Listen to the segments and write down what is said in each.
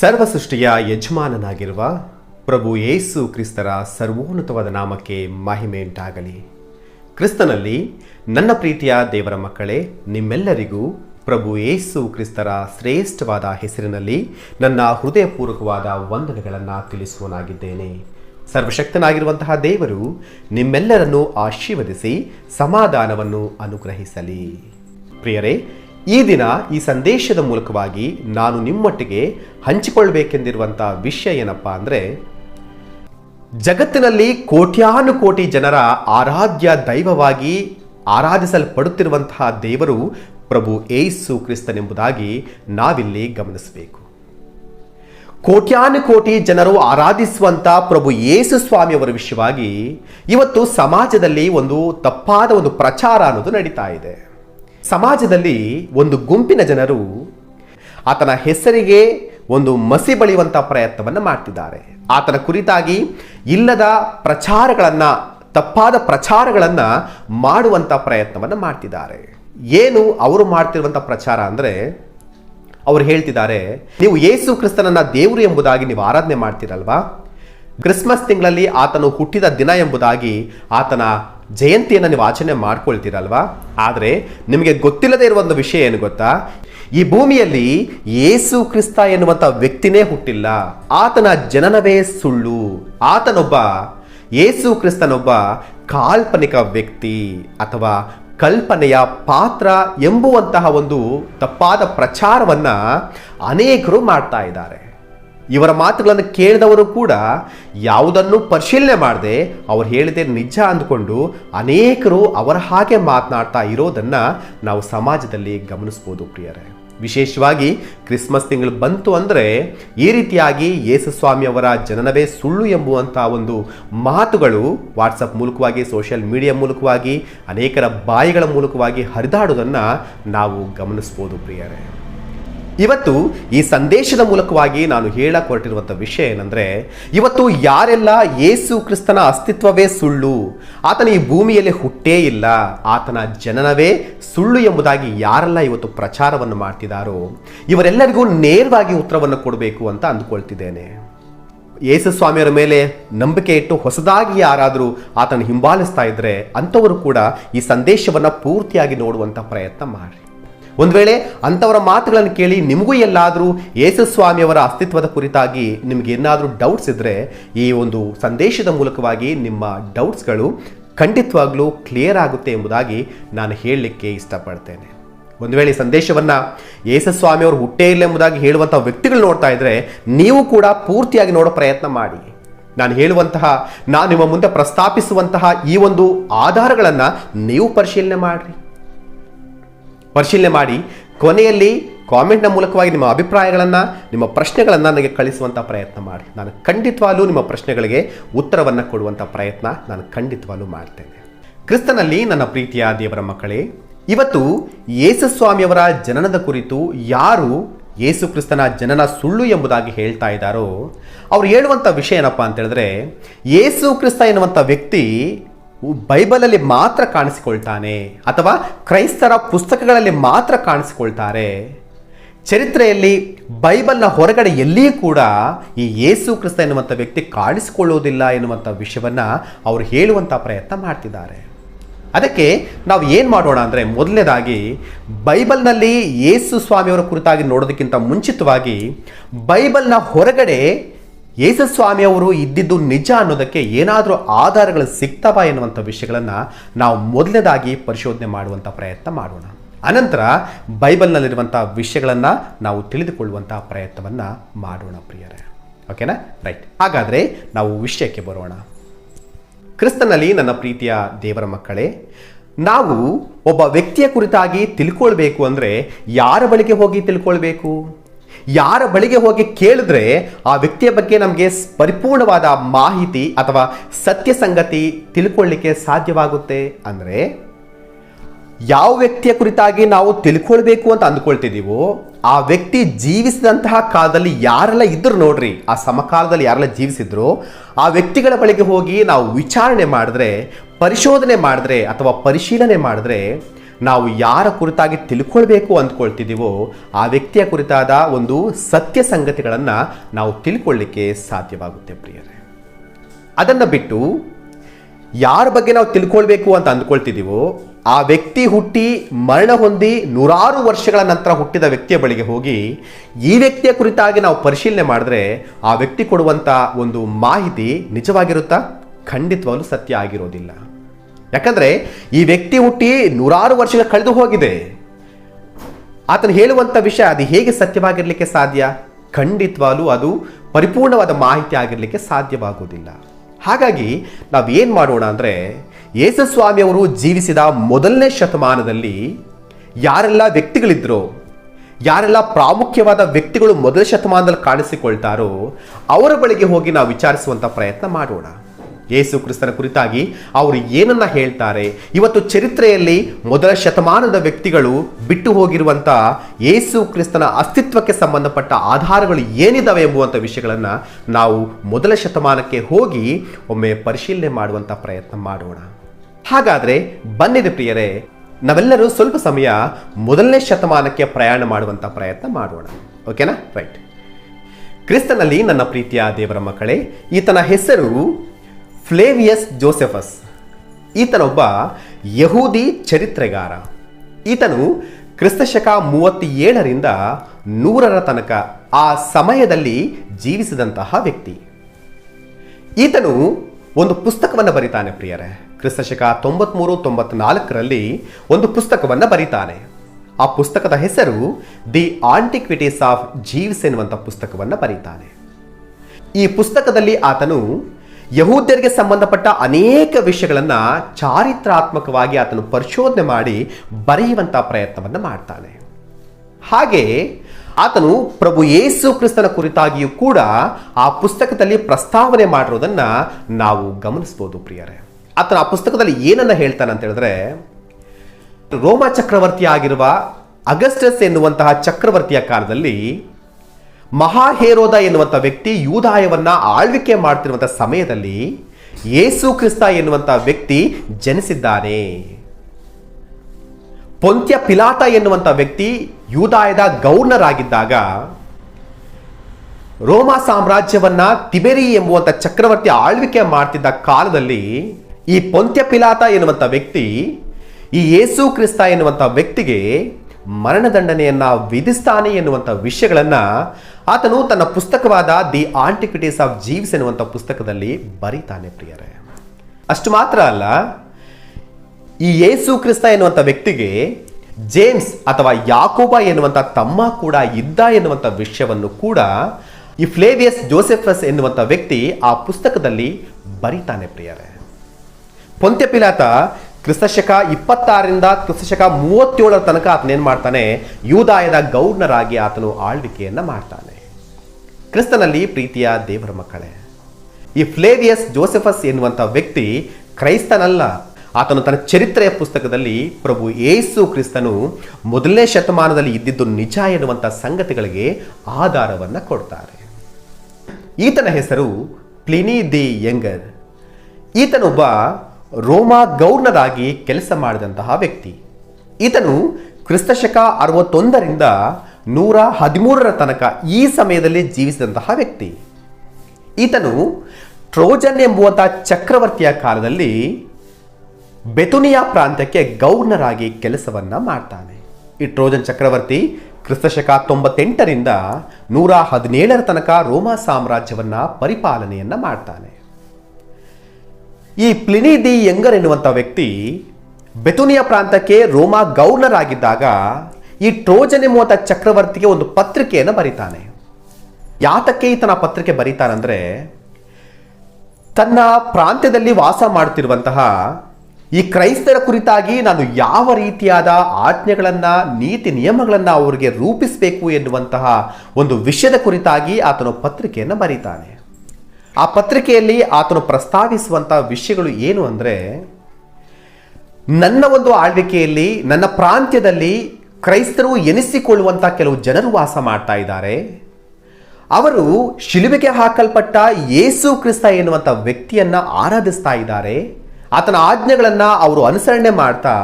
ಸರ್ವ ಸೃಷ್ಟಿಯ ಯಜಮಾನನಾಗಿರುವ ಪ್ರಭು ಯೇಸು ಕ್ರಿಸ್ತರ ಸರ್ವೋನ್ನತವಾದ ನಾಮಕ್ಕೆ ಮಹಿಮೆಯುಂಟಾಗಲಿ ಕ್ರಿಸ್ತನಲ್ಲಿ ನನ್ನ ಪ್ರೀತಿಯ ದೇವರ ಮಕ್ಕಳೇ, ನಿಮ್ಮೆಲ್ಲರಿಗೂ ಪ್ರಭು ಯೇಸು ಕ್ರಿಸ್ತರ ಶ್ರೇಷ್ಠವಾದ ಹೆಸರಿನಲ್ಲಿ ನನ್ನ ಹೃದಯಪೂರ್ವಕವಾದ ವಂದನೆಗಳನ್ನು ತಿಳಿಸುವನಾಗಿದ್ದೇನೆ. ಸರ್ವಶಕ್ತನಾಗಿರುವಂತಹ ದೇವರು ನಿಮ್ಮೆಲ್ಲರನ್ನು ಆಶೀರ್ವದಿಸಿ ಸಮಾಧಾನವನ್ನು ಅನುಗ್ರಹಿಸಲಿ. ಪ್ರಿಯರೇ ಈ ದಿನ ಈ ಸಂದೇಶದ ಮೂಲಕವಾಗಿ ನಾನು ನಿಮ್ಮೊಟ್ಟಿಗೆ ಹಂಚಿಕೊಳ್ಬೇಕೆಂದಿರುವಂಥ ವಿಷಯ ಏನಪ್ಪಾ ಅಂದರೆ, ಜಗತ್ತಿನಲ್ಲಿ ಕೋಟ್ಯಾನುಕೋಟಿ ಜನರ ಆರಾಧ್ಯ ದೈವವಾಗಿ ಆರಾಧಿಸಲ್ಪಡುತ್ತಿರುವಂತಹ ದೇವರು ಪ್ರಭು ಏಸು ಕ್ರಿಸ್ತನೆಂಬುದಾಗಿ ನಾವಿಲ್ಲಿ ಗಮನಿಸಬೇಕು. ಕೋಟ್ಯಾನುಕೋಟಿ ಜನರು ಆರಾಧಿಸುವಂಥ ಪ್ರಭು ಯೇಸು ಸ್ವಾಮಿಯವರ ವಿಷಯವಾಗಿ ಇವತ್ತು ಸಮಾಜದಲ್ಲಿ ಒಂದು ತಪ್ಪಾದ ಒಂದು ಪ್ರಚಾರ ಅನ್ನೋದು ನಡೀತಾ ಇದೆ. ಸಮಾಜದಲ್ಲಿ ಒಂದು ಗುಂಪಿನ ಜನರು ಆತನ ಹೆಸರಿಗೆ ಒಂದು ಮಸಿ ಬಳಿಯುವಂಥ ಪ್ರಯತ್ನವನ್ನು ಮಾಡ್ತಿದ್ದಾರೆ. ಆತನ ಕುರಿತಾಗಿ ಇಲ್ಲದ ಪ್ರಚಾರಗಳನ್ನು, ತಪ್ಪಾದ ಪ್ರಚಾರಗಳನ್ನು ಮಾಡುವಂಥ ಪ್ರಯತ್ನವನ್ನು ಮಾಡ್ತಿದ್ದಾರೆ. ಏನು ಅವರು ಮಾಡ್ತಿರುವಂಥ ಪ್ರಚಾರ ಅಂದರೆ ಅವರು ಹೇಳ್ತಿದ್ದಾರೆ, ನೀವು ಯೇಸು ಕ್ರಿಸ್ತನನ್ನು ದೇವರು ಎಂಬುದಾಗಿ ನೀವು ಆರಾಧನೆ ಮಾಡ್ತೀರಲ್ವಾ? ಕ್ರಿಸ್ಮಸ್ ತಿಂಗಳಲ್ಲಿ ಆತನು ಹುಟ್ಟಿದ ದಿನ ಎಂಬುದಾಗಿ ಆತನ ಜಯಂತಿಯನ್ನು ನೀವು ಆಚರಣೆ ಮಾಡ್ಕೊಳ್ತೀರಲ್ವಾ? ಆದರೆ ನಿಮಗೆ ಗೊತ್ತಿಲ್ಲದೆ ಇರುವ ಒಂದು ವಿಷಯ ಏನು ಗೊತ್ತಾ? ಈ ಭೂಮಿಯಲ್ಲಿ ಯೇಸು ಕ್ರಿಸ್ತ ಎನ್ನುವಂಥ ವ್ಯಕ್ತಿನೇ ಹುಟ್ಟಿಲ್ಲ. ಆತನ ಜನನವೇ ಸುಳ್ಳು. ಆತನೊಬ್ಬ, ಯೇಸು ಕ್ರಿಸ್ತನೊಬ್ಬ ಕಾಲ್ಪನಿಕ ವ್ಯಕ್ತಿ ಅಥವಾ ಕಲ್ಪನೆಯ ಪಾತ್ರ ಎಂಬುವಂತಹ ಒಂದು ತಪ್ಪಾದ ಪ್ರಚಾರವನ್ನ ಅನೇಕರು ಮಾಡ್ತಾ ಇದ್ದಾರೆ. ಇವರ ಮಾತುಗಳನ್ನು ಕೇಳಿದವರು ಕೂಡ ಯಾವುದನ್ನು ಪರಿಶೀಲನೆ ಮಾಡದೆ ಅವ್ರು ಹೇಳಿದೆ ನಿಜ ಅಂದ್ಕೊಂಡು ಅನೇಕರು ಅವರ ಹಾಗೆ ಮಾತನಾಡ್ತಾ ಇರೋದನ್ನು ನಾವು ಸಮಾಜದಲ್ಲಿ ಗಮನಿಸ್ಬೋದು ಪ್ರಿಯರೇ. ವಿಶೇಷವಾಗಿ ಕ್ರಿಸ್ಮಸ್ ತಿಂಗಳು ಬಂತು ಅಂದರೆ ಈ ರೀತಿಯಾಗಿ ಯೇಸು ಸ್ವಾಮಿ ಅವರ ಜನನವೇ ಸುಳ್ಳು ಎಂಬುವಂಥ ಒಂದು ಮಾತುಗಳು ವಾಟ್ಸಪ್ ಮೂಲಕವಾಗಿ, ಸೋಷಿಯಲ್ ಮೀಡಿಯಾ ಮೂಲಕವಾಗಿ, ಅನೇಕರ ಬಾಯಿಗಳ ಮೂಲಕವಾಗಿ ಹರಿದಾಡೋದನ್ನು ನಾವು ಗಮನಿಸ್ಬೋದು ಪ್ರಿಯರೇ. ಇವತ್ತು ಈ ಸಂದೇಶದ ಮೂಲಕವಾಗಿ ನಾನು ಹೇಳಕ್ ಹೊರಟಿರುವಂಥ ವಿಷಯ ಏನಂದರೆ, ಇವತ್ತು ಯಾರೆಲ್ಲ ಯೇಸು ಕ್ರಿಸ್ತನ ಅಸ್ತಿತ್ವವೇ ಸುಳ್ಳು, ಆತನ ಈ ಭೂಮಿಯಲ್ಲಿ ಹುಟ್ಟೇ ಇಲ್ಲ, ಆತನ ಜನನವೇ ಸುಳ್ಳು ಎಂಬುದಾಗಿ ಯಾರೆಲ್ಲ ಇವತ್ತು ಪ್ರಚಾರವನ್ನು ಮಾಡ್ತಿದ್ದಾರೋ ಇವರೆಲ್ಲರಿಗೂ ನೇರವಾಗಿ ಉತ್ತರವನ್ನು ಕೊಡಬೇಕು ಅಂತ ಅಂದುಕೊಳ್ತಿದ್ದೇನೆ. ಯೇಸು ಸ್ವಾಮಿಯವರ ಮೇಲೆ ನಂಬಿಕೆ ಇಟ್ಟು ಹೊಸದಾಗಿ ಯಾರಾದರೂ ಆತನ ಹಿಂಬಾಲಿಸ್ತಾ ಇದ್ದರೆ ಅಂಥವರು ಕೂಡ ಈ ಸಂದೇಶವನ್ನು ಪೂರ್ತಿಯಾಗಿ ನೋಡುವಂಥ ಪ್ರಯತ್ನ ಮಾಡಿ ಒಂದು ವೇಳೆ ಅಂಥವರ ಮಾತುಗಳನ್ನು ಕೇಳಿ ನಿಮಗೂ ಎಲ್ಲಾದರೂ ಯೇಸು ಸ್ವಾಮಿಯವರ ಅಸ್ತಿತ್ವದ ಕುರಿತಾಗಿ ನಿಮಗೆ ಏನಾದರೂ ಡೌಟ್ಸ್ ಇದ್ದರೆ ಈ ಒಂದು ಸಂದೇಶದ ಮೂಲಕವಾಗಿ ನಿಮ್ಮ ಡೌಟ್ಸ್ಗಳು ಖಂಡಿತವಾಗ್ಲೂ ಕ್ಲಿಯರ್ ಆಗುತ್ತೆ ಎಂಬುದಾಗಿ ನಾನು ಹೇಳಲಿಕ್ಕೆ ಇಷ್ಟಪಡ್ತೇನೆ. ಒಂದು ವೇಳೆ ಸಂದೇಶವನ್ನು ಯೇಸು ಸ್ವಾಮಿಯವರು ಹುಟ್ಟೇ ಇಲ್ಲ ಎಂಬುದಾಗಿ ಹೇಳುವಂಥ ವ್ಯಕ್ತಿಗಳು ನೋಡ್ತಾ ಇದ್ದರೆ ನೀವು ಕೂಡ ಪೂರ್ತಿಯಾಗಿ ನೋಡೋ ಪ್ರಯತ್ನ ಮಾಡಿ. ನಾನು ಹೇಳುವಂತಹ, ನಾನು ನಿಮ್ಮ ಮುಂದೆ ಪ್ರಸ್ತಾಪಿಸುವಂತಹ ಈ ಒಂದು ಆಧಾರಗಳನ್ನು ನೀವು ಪರಿಶೀಲನೆ ಮಾಡಿರಿ. ಪರಿಶೀಲನೆ ಮಾಡಿ ಕೊನೆಯಲ್ಲಿ ಕಾಮೆಂಟ್ನ ಮೂಲಕವಾಗಿ ನಿಮ್ಮ ಅಭಿಪ್ರಾಯಗಳನ್ನು, ನಿಮ್ಮ ಪ್ರಶ್ನೆಗಳನ್ನು ನನಗೆ ಕಳಿಸುವಂಥ ಪ್ರಯತ್ನ ಮಾಡಿ. ನಾನು ಖಂಡಿತವಾಗಲೂ ನಿಮ್ಮ ಪ್ರಶ್ನೆಗಳಿಗೆ ಉತ್ತರವನ್ನು ಕೊಡುವಂಥ ಪ್ರಯತ್ನ ನಾನು ಖಂಡಿತವಾಗಲೂ ಮಾಡ್ತೇನೆ. ಕ್ರಿಸ್ತನಲ್ಲಿ ನನ್ನ ಪ್ರೀತಿಯ ದೇವರ ಮಕ್ಕಳೇ, ಇವತ್ತು ಯೇಸು ಸ್ವಾಮಿಯವರ ಜನನದ ಕುರಿತು ಯಾರು ಯೇಸು ಕ್ರಿಸ್ತನ ಜನನ ಸುಳ್ಳು ಎಂಬುದಾಗಿ ಹೇಳ್ತಾ ಇದ್ದಾರೋ, ಅವ್ರು ಹೇಳುವಂಥ ವಿಷಯ ಏನಪ್ಪ ಅಂತ ಹೇಳಿದ್ರೆ ಯೇಸು ಕ್ರಿಸ್ತ ಎನ್ನುವಂಥ ವ್ಯಕ್ತಿ ಬೈಬಲಲ್ಲಿ ಮಾತ್ರ ಕಾಣಿಸಿಕೊಳ್ತಾನೆ ಅಥವಾ ಕ್ರೈಸ್ತರ ಪುಸ್ತಕಗಳಲ್ಲಿ ಮಾತ್ರ ಕಾಣಿಸಿಕೊಳ್ತಾರೆ. ಚರಿತ್ರೆಯಲ್ಲಿ ಬೈಬಲ್ನ ಹೊರಗಡೆ ಎಲ್ಲಿಯೂ ಕೂಡ ಈ ಯೇಸು ಕ್ರಿಸ್ತ ಎನ್ನುವಂಥ ವ್ಯಕ್ತಿ ಕಾಣಿಸಿಕೊಳ್ಳೋದಿಲ್ಲ ಎನ್ನುವಂಥ ವಿಷಯವನ್ನು ಅವರು ಹೇಳುವಂಥ ಪ್ರಯತ್ನ ಮಾಡ್ತಿದ್ದಾರೆ. ಅದಕ್ಕೆ ನಾವು ಏನು ಮಾಡೋಣ ಅಂದರೆ ಮೊದಲನೇದಾಗಿ ಬೈಬಲ್ನಲ್ಲಿ ಯೇಸು ಸ್ವಾಮಿಯವರ ಕುರಿತಾಗಿ ನೋಡೋದಕ್ಕಿಂತ ಮುಂಚಿತವಾಗಿ ಬೈಬಲ್ನ ಹೊರಗಡೆ ಯೇಸು ಸ್ವಾಮಿಯವರು ಇದ್ದಿದ್ದು ನಿಜ ಅನ್ನೋದಕ್ಕೆ ಏನಾದರೂ ಆಧಾರಗಳು ಸಿಗ್ತವಾ ಎನ್ನುವಂಥ ವಿಷಯಗಳನ್ನು ನಾವು ಮೊದಲನೇದಾಗಿ ಪರಿಶೋಧನೆ ಮಾಡುವಂಥ ಪ್ರಯತ್ನ ಮಾಡೋಣ. ಅನಂತರ ಬೈಬಲ್ನಲ್ಲಿರುವಂಥ ವಿಷಯಗಳನ್ನು ನಾವು ತಿಳಿದುಕೊಳ್ಳುವಂಥ ಪ್ರಯತ್ನವನ್ನು ಮಾಡೋಣ ಪ್ರಿಯರೇ. ಓಕೆನಾ? ರೈಟ್. ಹಾಗಾದರೆ ನಾವು ವಿಷಯಕ್ಕೆ ಬರೋಣ. ಕ್ರಿಸ್ತನಲ್ಲಿ ನನ್ನ ಪ್ರೀತಿಯ ದೇವರ ಮಕ್ಕಳೇ, ನಾವು ಒಬ್ಬ ವ್ಯಕ್ತಿಯ ಕುರಿತಾಗಿ ತಿಳ್ಕೊಳ್ಬೇಕು ಅಂದರೆ ಯಾರ ಬಳಿಗೆ ಹೋಗಿ ತಿಳ್ಕೊಳ್ಬೇಕು? ಯಾರ ಬಳಿಗೆ ಹೋಗಿ ಕೇಳಿದ್ರೆ ಆ ವ್ಯಕ್ತಿಯ ಬಗ್ಗೆ ನಮಗೆ ಪರಿಪೂರ್ಣವಾದ ಮಾಹಿತಿ ಅಥವಾ ಸತ್ಯ ಸಂಗತಿ ತಿಳ್ಕೊಳ್ಳಿಕ್ಕೆ ಸಾಧ್ಯವಾಗುತ್ತೆ ಅಂದರೆ, ಯಾವ ವ್ಯಕ್ತಿಯ ಕುರಿತಾಗಿ ನಾವು ತಿಳ್ಕೊಳ್ಬೇಕು ಅಂತ ಅಂದ್ಕೊಳ್ತಿದ್ದೀವೋ, ಆ ವ್ಯಕ್ತಿ ಜೀವಿಸಿದಂತಹ ಕಾಲದಲ್ಲಿ ಯಾರೆಲ್ಲ ಇದ್ರು ನೋಡ್ರಿ, ಆ ಸಮಕಾಲದಲ್ಲಿ ಯಾರೆಲ್ಲ ಜೀವಿಸಿದ್ರು, ಆ ವ್ಯಕ್ತಿಗಳ ಬಳಿಗೆ ಹೋಗಿ ನಾವು ವಿಚಾರಣೆ ಮಾಡಿದ್ರೆ, ಪರಿಶೋಧನೆ ಮಾಡಿದ್ರೆ ಅಥವಾ ಪರಿಶೀಲನೆ ಮಾಡಿದ್ರೆ ನಾವು ಯಾರ ಕುರಿತಾಗಿ ತಿಳ್ಕೊಳ್ಬೇಕು ಅಂದ್ಕೊಳ್ತಿದ್ದೀವೋ ಆ ವ್ಯಕ್ತಿಯ ಕುರಿತಾದ ಒಂದು ಸತ್ಯ ಸಂಗತಿಗಳನ್ನು ನಾವು ತಿಳ್ಕೊಳ್ಳಿಕ್ಕೆ ಸಾಧ್ಯವಾಗುತ್ತೆ ಪ್ರಿಯರೇ. ಅದನ್ನು ಬಿಟ್ಟು ಯಾರ ಬಗ್ಗೆ ನಾವು ತಿಳ್ಕೊಳ್ಬೇಕು ಅಂತ ಅಂದ್ಕೊಳ್ತಿದ್ದೀವೋ ಆ ವ್ಯಕ್ತಿ ಹುಟ್ಟಿ ಮರಣ ಹೊಂದಿ ನೂರಾರು ವರ್ಷಗಳ ನಂತರ ಹುಟ್ಟಿದ ವ್ಯಕ್ತಿಯ ಬಳಿಗೆ ಹೋಗಿ ಈ ವ್ಯಕ್ತಿಯ ಕುರಿತಾಗಿ ನಾವು ಪರಿಶೀಲನೆ ಮಾಡಿದ್ರೆ ಆ ವ್ಯಕ್ತಿ ಕೊಡುವಂಥ ಒಂದು ಮಾಹಿತಿ ನಿಜವಾಗಿರುತ್ತಾ? ಖಂಡಿತವಾಗಲೂ ಸತ್ಯ ಆಗಿರೋದಿಲ್ಲ. ಯಾಕಂದ್ರೆ ಈ ವ್ಯಕ್ತಿ ಹುಟ್ಟಿ ನೂರಾರು ವರ್ಷಗಳು ಕಳೆದು ಹೋಗಿದೆ. ಆತನು ಹೇಳುವಂಥ ವಿಷಯ ಅದು ಹೇಗೆ ಸತ್ಯವಾಗಿರಲಿಕ್ಕೆ ಸಾಧ್ಯ? ಖಂಡಿತವಾಗಲೂ ಅದು ಪರಿಪೂರ್ಣವಾದ ಮಾಹಿತಿ ಆಗಿರಲಿಕ್ಕೆ ಸಾಧ್ಯವಾಗುವುದಿಲ್ಲ. ಹಾಗಾಗಿ ನಾವು ಏನು ಮಾಡೋಣ ಅಂದರೆ ಯೇಸುಸ್ವಾಮಿಯವರು ಜೀವಿಸಿದ ಮೊದಲನೇ ಶತಮಾನದಲ್ಲಿ ಯಾರೆಲ್ಲ ವ್ಯಕ್ತಿಗಳಿದ್ರೋ, ಯಾರೆಲ್ಲ ಪ್ರಾಮುಖ್ಯವಾದ ವ್ಯಕ್ತಿಗಳು ಮೊದಲ ಶತಮಾನದಲ್ಲಿ ಕಾಣಿಸಿಕೊಳ್ತಾರೋ ಅವರ ಬಳಿಗೆ ಹೋಗಿ ನಾವು ವಿಚಾರಿಸುವಂಥ ಪ್ರಯತ್ನ ಮಾಡೋಣ. ಯೇಸು ಕ್ರಿಸ್ತನ ಕುರಿತಾಗಿ ಅವರು ಏನನ್ನ ಹೇಳ್ತಾರೆ? ಇವತ್ತು ಚರಿತ್ರೆಯಲ್ಲಿ ಮೊದಲ ಶತಮಾನದ ವ್ಯಕ್ತಿಗಳು ಬಿಟ್ಟು ಹೋಗಿರುವಂಥ ಯೇಸು ಕ್ರಿಸ್ತನ ಅಸ್ತಿತ್ವಕ್ಕೆ ಸಂಬಂಧಪಟ್ಟ ಆಧಾರಗಳು ಏನಿದಾವೆ ಎಂಬುವಂಥ ವಿಷಯಗಳನ್ನು ನಾವು ಮೊದಲ ಶತಮಾನಕ್ಕೆ ಹೋಗಿ ಒಮ್ಮೆ ಪರಿಶೀಲನೆ ಮಾಡುವಂಥ ಪ್ರಯತ್ನ ಮಾಡೋಣ. ಹಾಗಾದರೆ ಬನ್ನಿದೆ ಪ್ರಿಯರೇ, ನಾವೆಲ್ಲರೂ ಸ್ವಲ್ಪ ಸಮಯ ಮೊದಲನೇ ಶತಮಾನಕ್ಕೆ ಪ್ರಯಾಣ ಮಾಡುವಂಥ ಪ್ರಯತ್ನ ಮಾಡೋಣ. ಓಕೆನಾ? ರೈಟ್. ಕ್ರಿಸ್ತನಲ್ಲಿ ನನ್ನ ಪ್ರೀತಿಯ ದೇವರ ಮಕ್ಕಳೇ, ಈತನ ಹೆಸರು ಫ್ಲೇವಿಯಸ್ ಜೋಸೆಫಸ್. ಈತನೊಬ್ಬ ಯಹೂದಿ ಚರಿತ್ರೆಗಾರ. ಈತನು ಕ್ರಿಸ್ತಶಕ ಮೂವತ್ತೇಳರಿಂದ ನೂರರ ತನಕ ಆ ಸಮಯದಲ್ಲಿ ಜೀವಿಸಿದಂತಹ ವ್ಯಕ್ತಿ. ಈತನು ಒಂದು ಪುಸ್ತಕವನ್ನು ಬರೀತಾನೆ ಪ್ರಿಯರೇ. ಕ್ರಿಸ್ತಶಕ ತೊಂಬತ್ಮೂರು, ತೊಂಬತ್ನಾಲ್ಕರಲ್ಲಿ ಒಂದು ಪುಸ್ತಕವನ್ನು ಬರೀತಾನೆ. ಆ ಪುಸ್ತಕದ ಹೆಸರು ದಿ ಆಂಟಿಕ್ವಿಟೀಸ್ ಆಫ್ ಜೀವ್ಸ್ ಎನ್ನುವಂಥ ಪುಸ್ತಕವನ್ನು ಬರೀತಾನೆ. ಈ ಪುಸ್ತಕದಲ್ಲಿ ಆತನು ಯಹೂದ್ಯರಿಗೆ ಸಂಬಂಧಪಟ್ಟ ಅನೇಕ ವಿಷಯಗಳನ್ನು ಚಾರಿತ್ರಾತ್ಮಕವಾಗಿ ಆತನು ಪರಿಶೋಧನೆ ಮಾಡಿ ಬರೆಯುವಂಥ ಪ್ರಯತ್ನವನ್ನು ಮಾಡ್ತಾನೆ. ಹಾಗೆ ಆತನು ಪ್ರಭು ಯೇಸು ಕ್ರಿಸ್ತನ ಕುರಿತಾಗಿಯೂ ಕೂಡ ಆ ಪುಸ್ತಕದಲ್ಲಿ ಪ್ರಸ್ತಾವನೆ ಮಾಡಿರೋದನ್ನ ನಾವು ಗಮನಿಸ್ಬೋದು ಪ್ರಿಯರೇ. ಆತನ ಆ ಪುಸ್ತಕದಲ್ಲಿ ಏನನ್ನ ಹೇಳ್ತಾನೆ ಅಂತ ಹೇಳಿದ್ರೆ, ರೋಮ ಚಕ್ರವರ್ತಿ ಆಗಿರುವ ಅಗಸ್ಟಸ್ ಎನ್ನುವಂತಹ ಚಕ್ರವರ್ತಿಯ ಕಾಲದಲ್ಲಿ ಮಹಾಹೇರೋದ ಎನ್ನುವಂಥ ವ್ಯಕ್ತಿ ಯೂದಾಯವನ್ನು ಆಳ್ವಿಕೆ ಮಾಡ್ತಿರುವಂಥ ಸಮಯದಲ್ಲಿ ಯೇಸು ಕ್ರಿಸ್ತ ಎನ್ನುವಂಥ ವ್ಯಕ್ತಿ ಜನಿಸಿದ್ದಾನೆ. ಪೊಂತ್ಯ ಪಿಲಾತ ಎನ್ನುವಂಥ ವ್ಯಕ್ತಿ ಯೂದಾಯದ ಗೌರ್ನರ್ ಆಗಿದ್ದಾಗ ರೋಮ ಸಾಮ್ರಾಜ್ಯವನ್ನ ತಿಬೆರಿ ಎಂಬುವಂಥ ಚಕ್ರವರ್ತಿ ಆಳ್ವಿಕೆ ಮಾಡ್ತಿದ್ದ ಕಾಲದಲ್ಲಿ ಈ ಪೊಂತ್ಯ ಪಿಲಾತ ಎನ್ನುವಂಥ ವ್ಯಕ್ತಿ ಈ ಯೇಸು ಕ್ರಿಸ್ತ ಎನ್ನುವಂಥ ವ್ಯಕ್ತಿಗೆ ಮರಣದಂಡನೆಯನ್ನ ವಿಧಿಸ್ತಾನೆ ಎನ್ನುವಂಥ ವಿಷಯಗಳನ್ನ ಆತನು ತನ್ನ ಪುಸ್ತಕವಾದ ದಿ ಆಂಟಿಕ್ವಿಟೀಸ್ ಆಫ್ ಜೀವ್ಸ್ ಎನ್ನುವಂಥ ಪುಸ್ತಕದಲ್ಲಿ ಬರೀತಾನೆ ಪ್ರಿಯರೇ. ಅಷ್ಟು ಮಾತ್ರ ಅಲ್ಲ, ಈ ಯೇಸು ಕ್ರಿಸ್ತ ಎನ್ನುವಂಥ ವ್ಯಕ್ತಿಗೆ ಜೇಮ್ಸ್ ಅಥವಾ ಯಾಕೋಬ ಎನ್ನುವಂಥ ತಮ್ಮ ಕೂಡ ಇದ್ದ ಎನ್ನುವಂಥ ವಿಷಯವನ್ನು ಕೂಡ ಈ ಫ್ಲೇವಿಯಸ್ ಜೋಸೆಫಸ್ ಎನ್ನುವಂಥ ವ್ಯಕ್ತಿ ಆ ಪುಸ್ತಕದಲ್ಲಿ ಬರೀತಾನೆ ಪ್ರಿಯರೇ. ಪೊಂತೆ ಪಿಲಾತ ಕ್ರಿಸ್ತಶಕ ಇಪ್ಪತ್ತಾರರಿಂದ ಕ್ರಿಸ್ತಶಕ ಮೂವತ್ತೇಳರ ತನಕ ಆತನೇನು ಮಾಡ್ತಾನೆ? ಯೂದಾಯದ ಗೌರ್ನರ್ ಆಗಿ ಆತನು ಆಳ್ವಿಕೆಯನ್ನು ಮಾಡ್ತಾನೆ. ಕ್ರಿಸ್ತನಲ್ಲಿ ಪ್ರೀತಿಯ ದೇವರ ಮಕ್ಕಳೇ. ಈ ಫ್ಲೇವಿಯಸ್ ಜೋಸೆಫಸ್ ಎನ್ನುವಂಥ ವ್ಯಕ್ತಿ ಕ್ರೈಸ್ತನಲ್ಲ. ಆತನು ತನ್ನ ಚರಿತ್ರೆಯ ಪುಸ್ತಕದಲ್ಲಿ ಪ್ರಭು ಏಸು ಕ್ರಿಸ್ತನು ಮೊದಲನೇ ಶತಮಾನದಲ್ಲಿ ಇದ್ದಿದ್ದು ನಿಜ ಎನ್ನುವಂಥ ಸಂಗತಿಗಳಿಗೆ ಆಧಾರವನ್ನು ಕೊಡ್ತಾರೆ. ಈತನ ಹೆಸರು ಪ್ಲಿನಿ ದಿ ಯಂಗರ್ ಈತನೊಬ್ಬ ರೋಮಾ ಗೌರ್ನರಾಗಿ ಕೆಲಸ ಮಾಡಿದಂತಹ ವ್ಯಕ್ತಿ. ಈತನು ಕ್ರಿಸ್ತಶಕ ಅರವತ್ತೊಂದರಿಂದ ನೂರ ಹದಿಮೂರರ ತನಕ ಈ ಸಮಯದಲ್ಲಿ ಜೀವಿಸಿದಂತಹ ವ್ಯಕ್ತಿ. ಈತನು ಟ್ರೋಜನ್ ಎಂಬುವಂಥ ಚಕ್ರವರ್ತಿಯ ಕಾಲದಲ್ಲಿ ಬೆತುನಿಯಾ ಪ್ರಾಂತ್ಯಕ್ಕೆ ಗೌರ್ನರಾಗಿ ಕೆಲಸವನ್ನ ಮಾಡ್ತಾನೆ. ಈ ಟ್ರೋಜನ್ ಚಕ್ರವರ್ತಿ ಕ್ರಿಸ್ತಶಕ ತೊಂಬತ್ತೆಂಟರಿಂದ ನೂರ ಹದಿನೇಳರ ತನಕ ರೋಮಾ ಸಾಮ್ರಾಜ್ಯವನ್ನ ಪರಿಪಾಲನೆಯನ್ನ ಮಾಡ್ತಾನೆ. ಈ ಪ್ಲಿನಿ ದಿ ಯಂಗರ್ ಎನ್ನುವಂಥ ವ್ಯಕ್ತಿ ಬೆತುನಿಯಾ ಪ್ರಾಂತಕ್ಕೆ ರೋಮಾ ಗೌರ್ನರ್ ಆಗಿದ್ದಾಗ ಈ ಟ್ರೋಜನ್ ಎಂಬುವಂಥ ಚಕ್ರವರ್ತಿಗೆ ಒಂದು ಪತ್ರಿಕೆಯನ್ನು ಬರೀತಾನೆ. ಯಾತಕ್ಕೆ ಈತನ ಪತ್ರಿಕೆ ಬರೀತಾನಂದ್ರೆ, ತನ್ನ ಪ್ರಾಂತ್ಯದಲ್ಲಿ ವಾಸ ಮಾಡುತ್ತಿರುವಂತಹ ಈ ಕ್ರೈಸ್ತರ ಕುರಿತಾಗಿ ನಾನು ಯಾವ ರೀತಿಯಾದ ಆಜ್ಞೆಗಳನ್ನು, ನೀತಿ ನಿಯಮಗಳನ್ನು ಅವರಿಗೆ ರೂಪಿಸಬೇಕು ಎನ್ನುವಂತಹ ಒಂದು ವಿಷಯದ ಕುರಿತಾಗಿ ಆತನು ಪತ್ರಿಕೆಯನ್ನು ಬರೀತಾನೆ. ಆ ಪತ್ರಿಕೆಯಲ್ಲಿ ಆತನು ಪ್ರಸ್ತಾವಿಸುವಂಥ ವಿಷಯಗಳು ಏನು ಅಂದರೆ, ನನ್ನ ಒಂದು ಆಳ್ವಿಕೆಯಲ್ಲಿ, ನನ್ನ ಪ್ರಾಂತ್ಯದಲ್ಲಿ ಕ್ರೈಸ್ತರು ಎನಿಸಿಕೊಳ್ಳುವಂಥ ಕೆಲವು ಜನರು ವಾಸ ಮಾಡ್ತಾ ಇದ್ದಾರೆ. ಅವರು ಶಿಲುಬೆಗೆ ಹಾಕಲ್ಪಟ್ಟ ಯೇಸು ಕ್ರಿಸ್ತ ಎನ್ನುವಂಥ ವ್ಯಕ್ತಿಯನ್ನ ಆರಾಧಿಸ್ತಾ ಇದ್ದಾರೆ. ಆತನ ಆಜ್ಞೆಗಳನ್ನು ಅವರು ಅನುಸರಣೆ ಮಾಡ್ತಾ,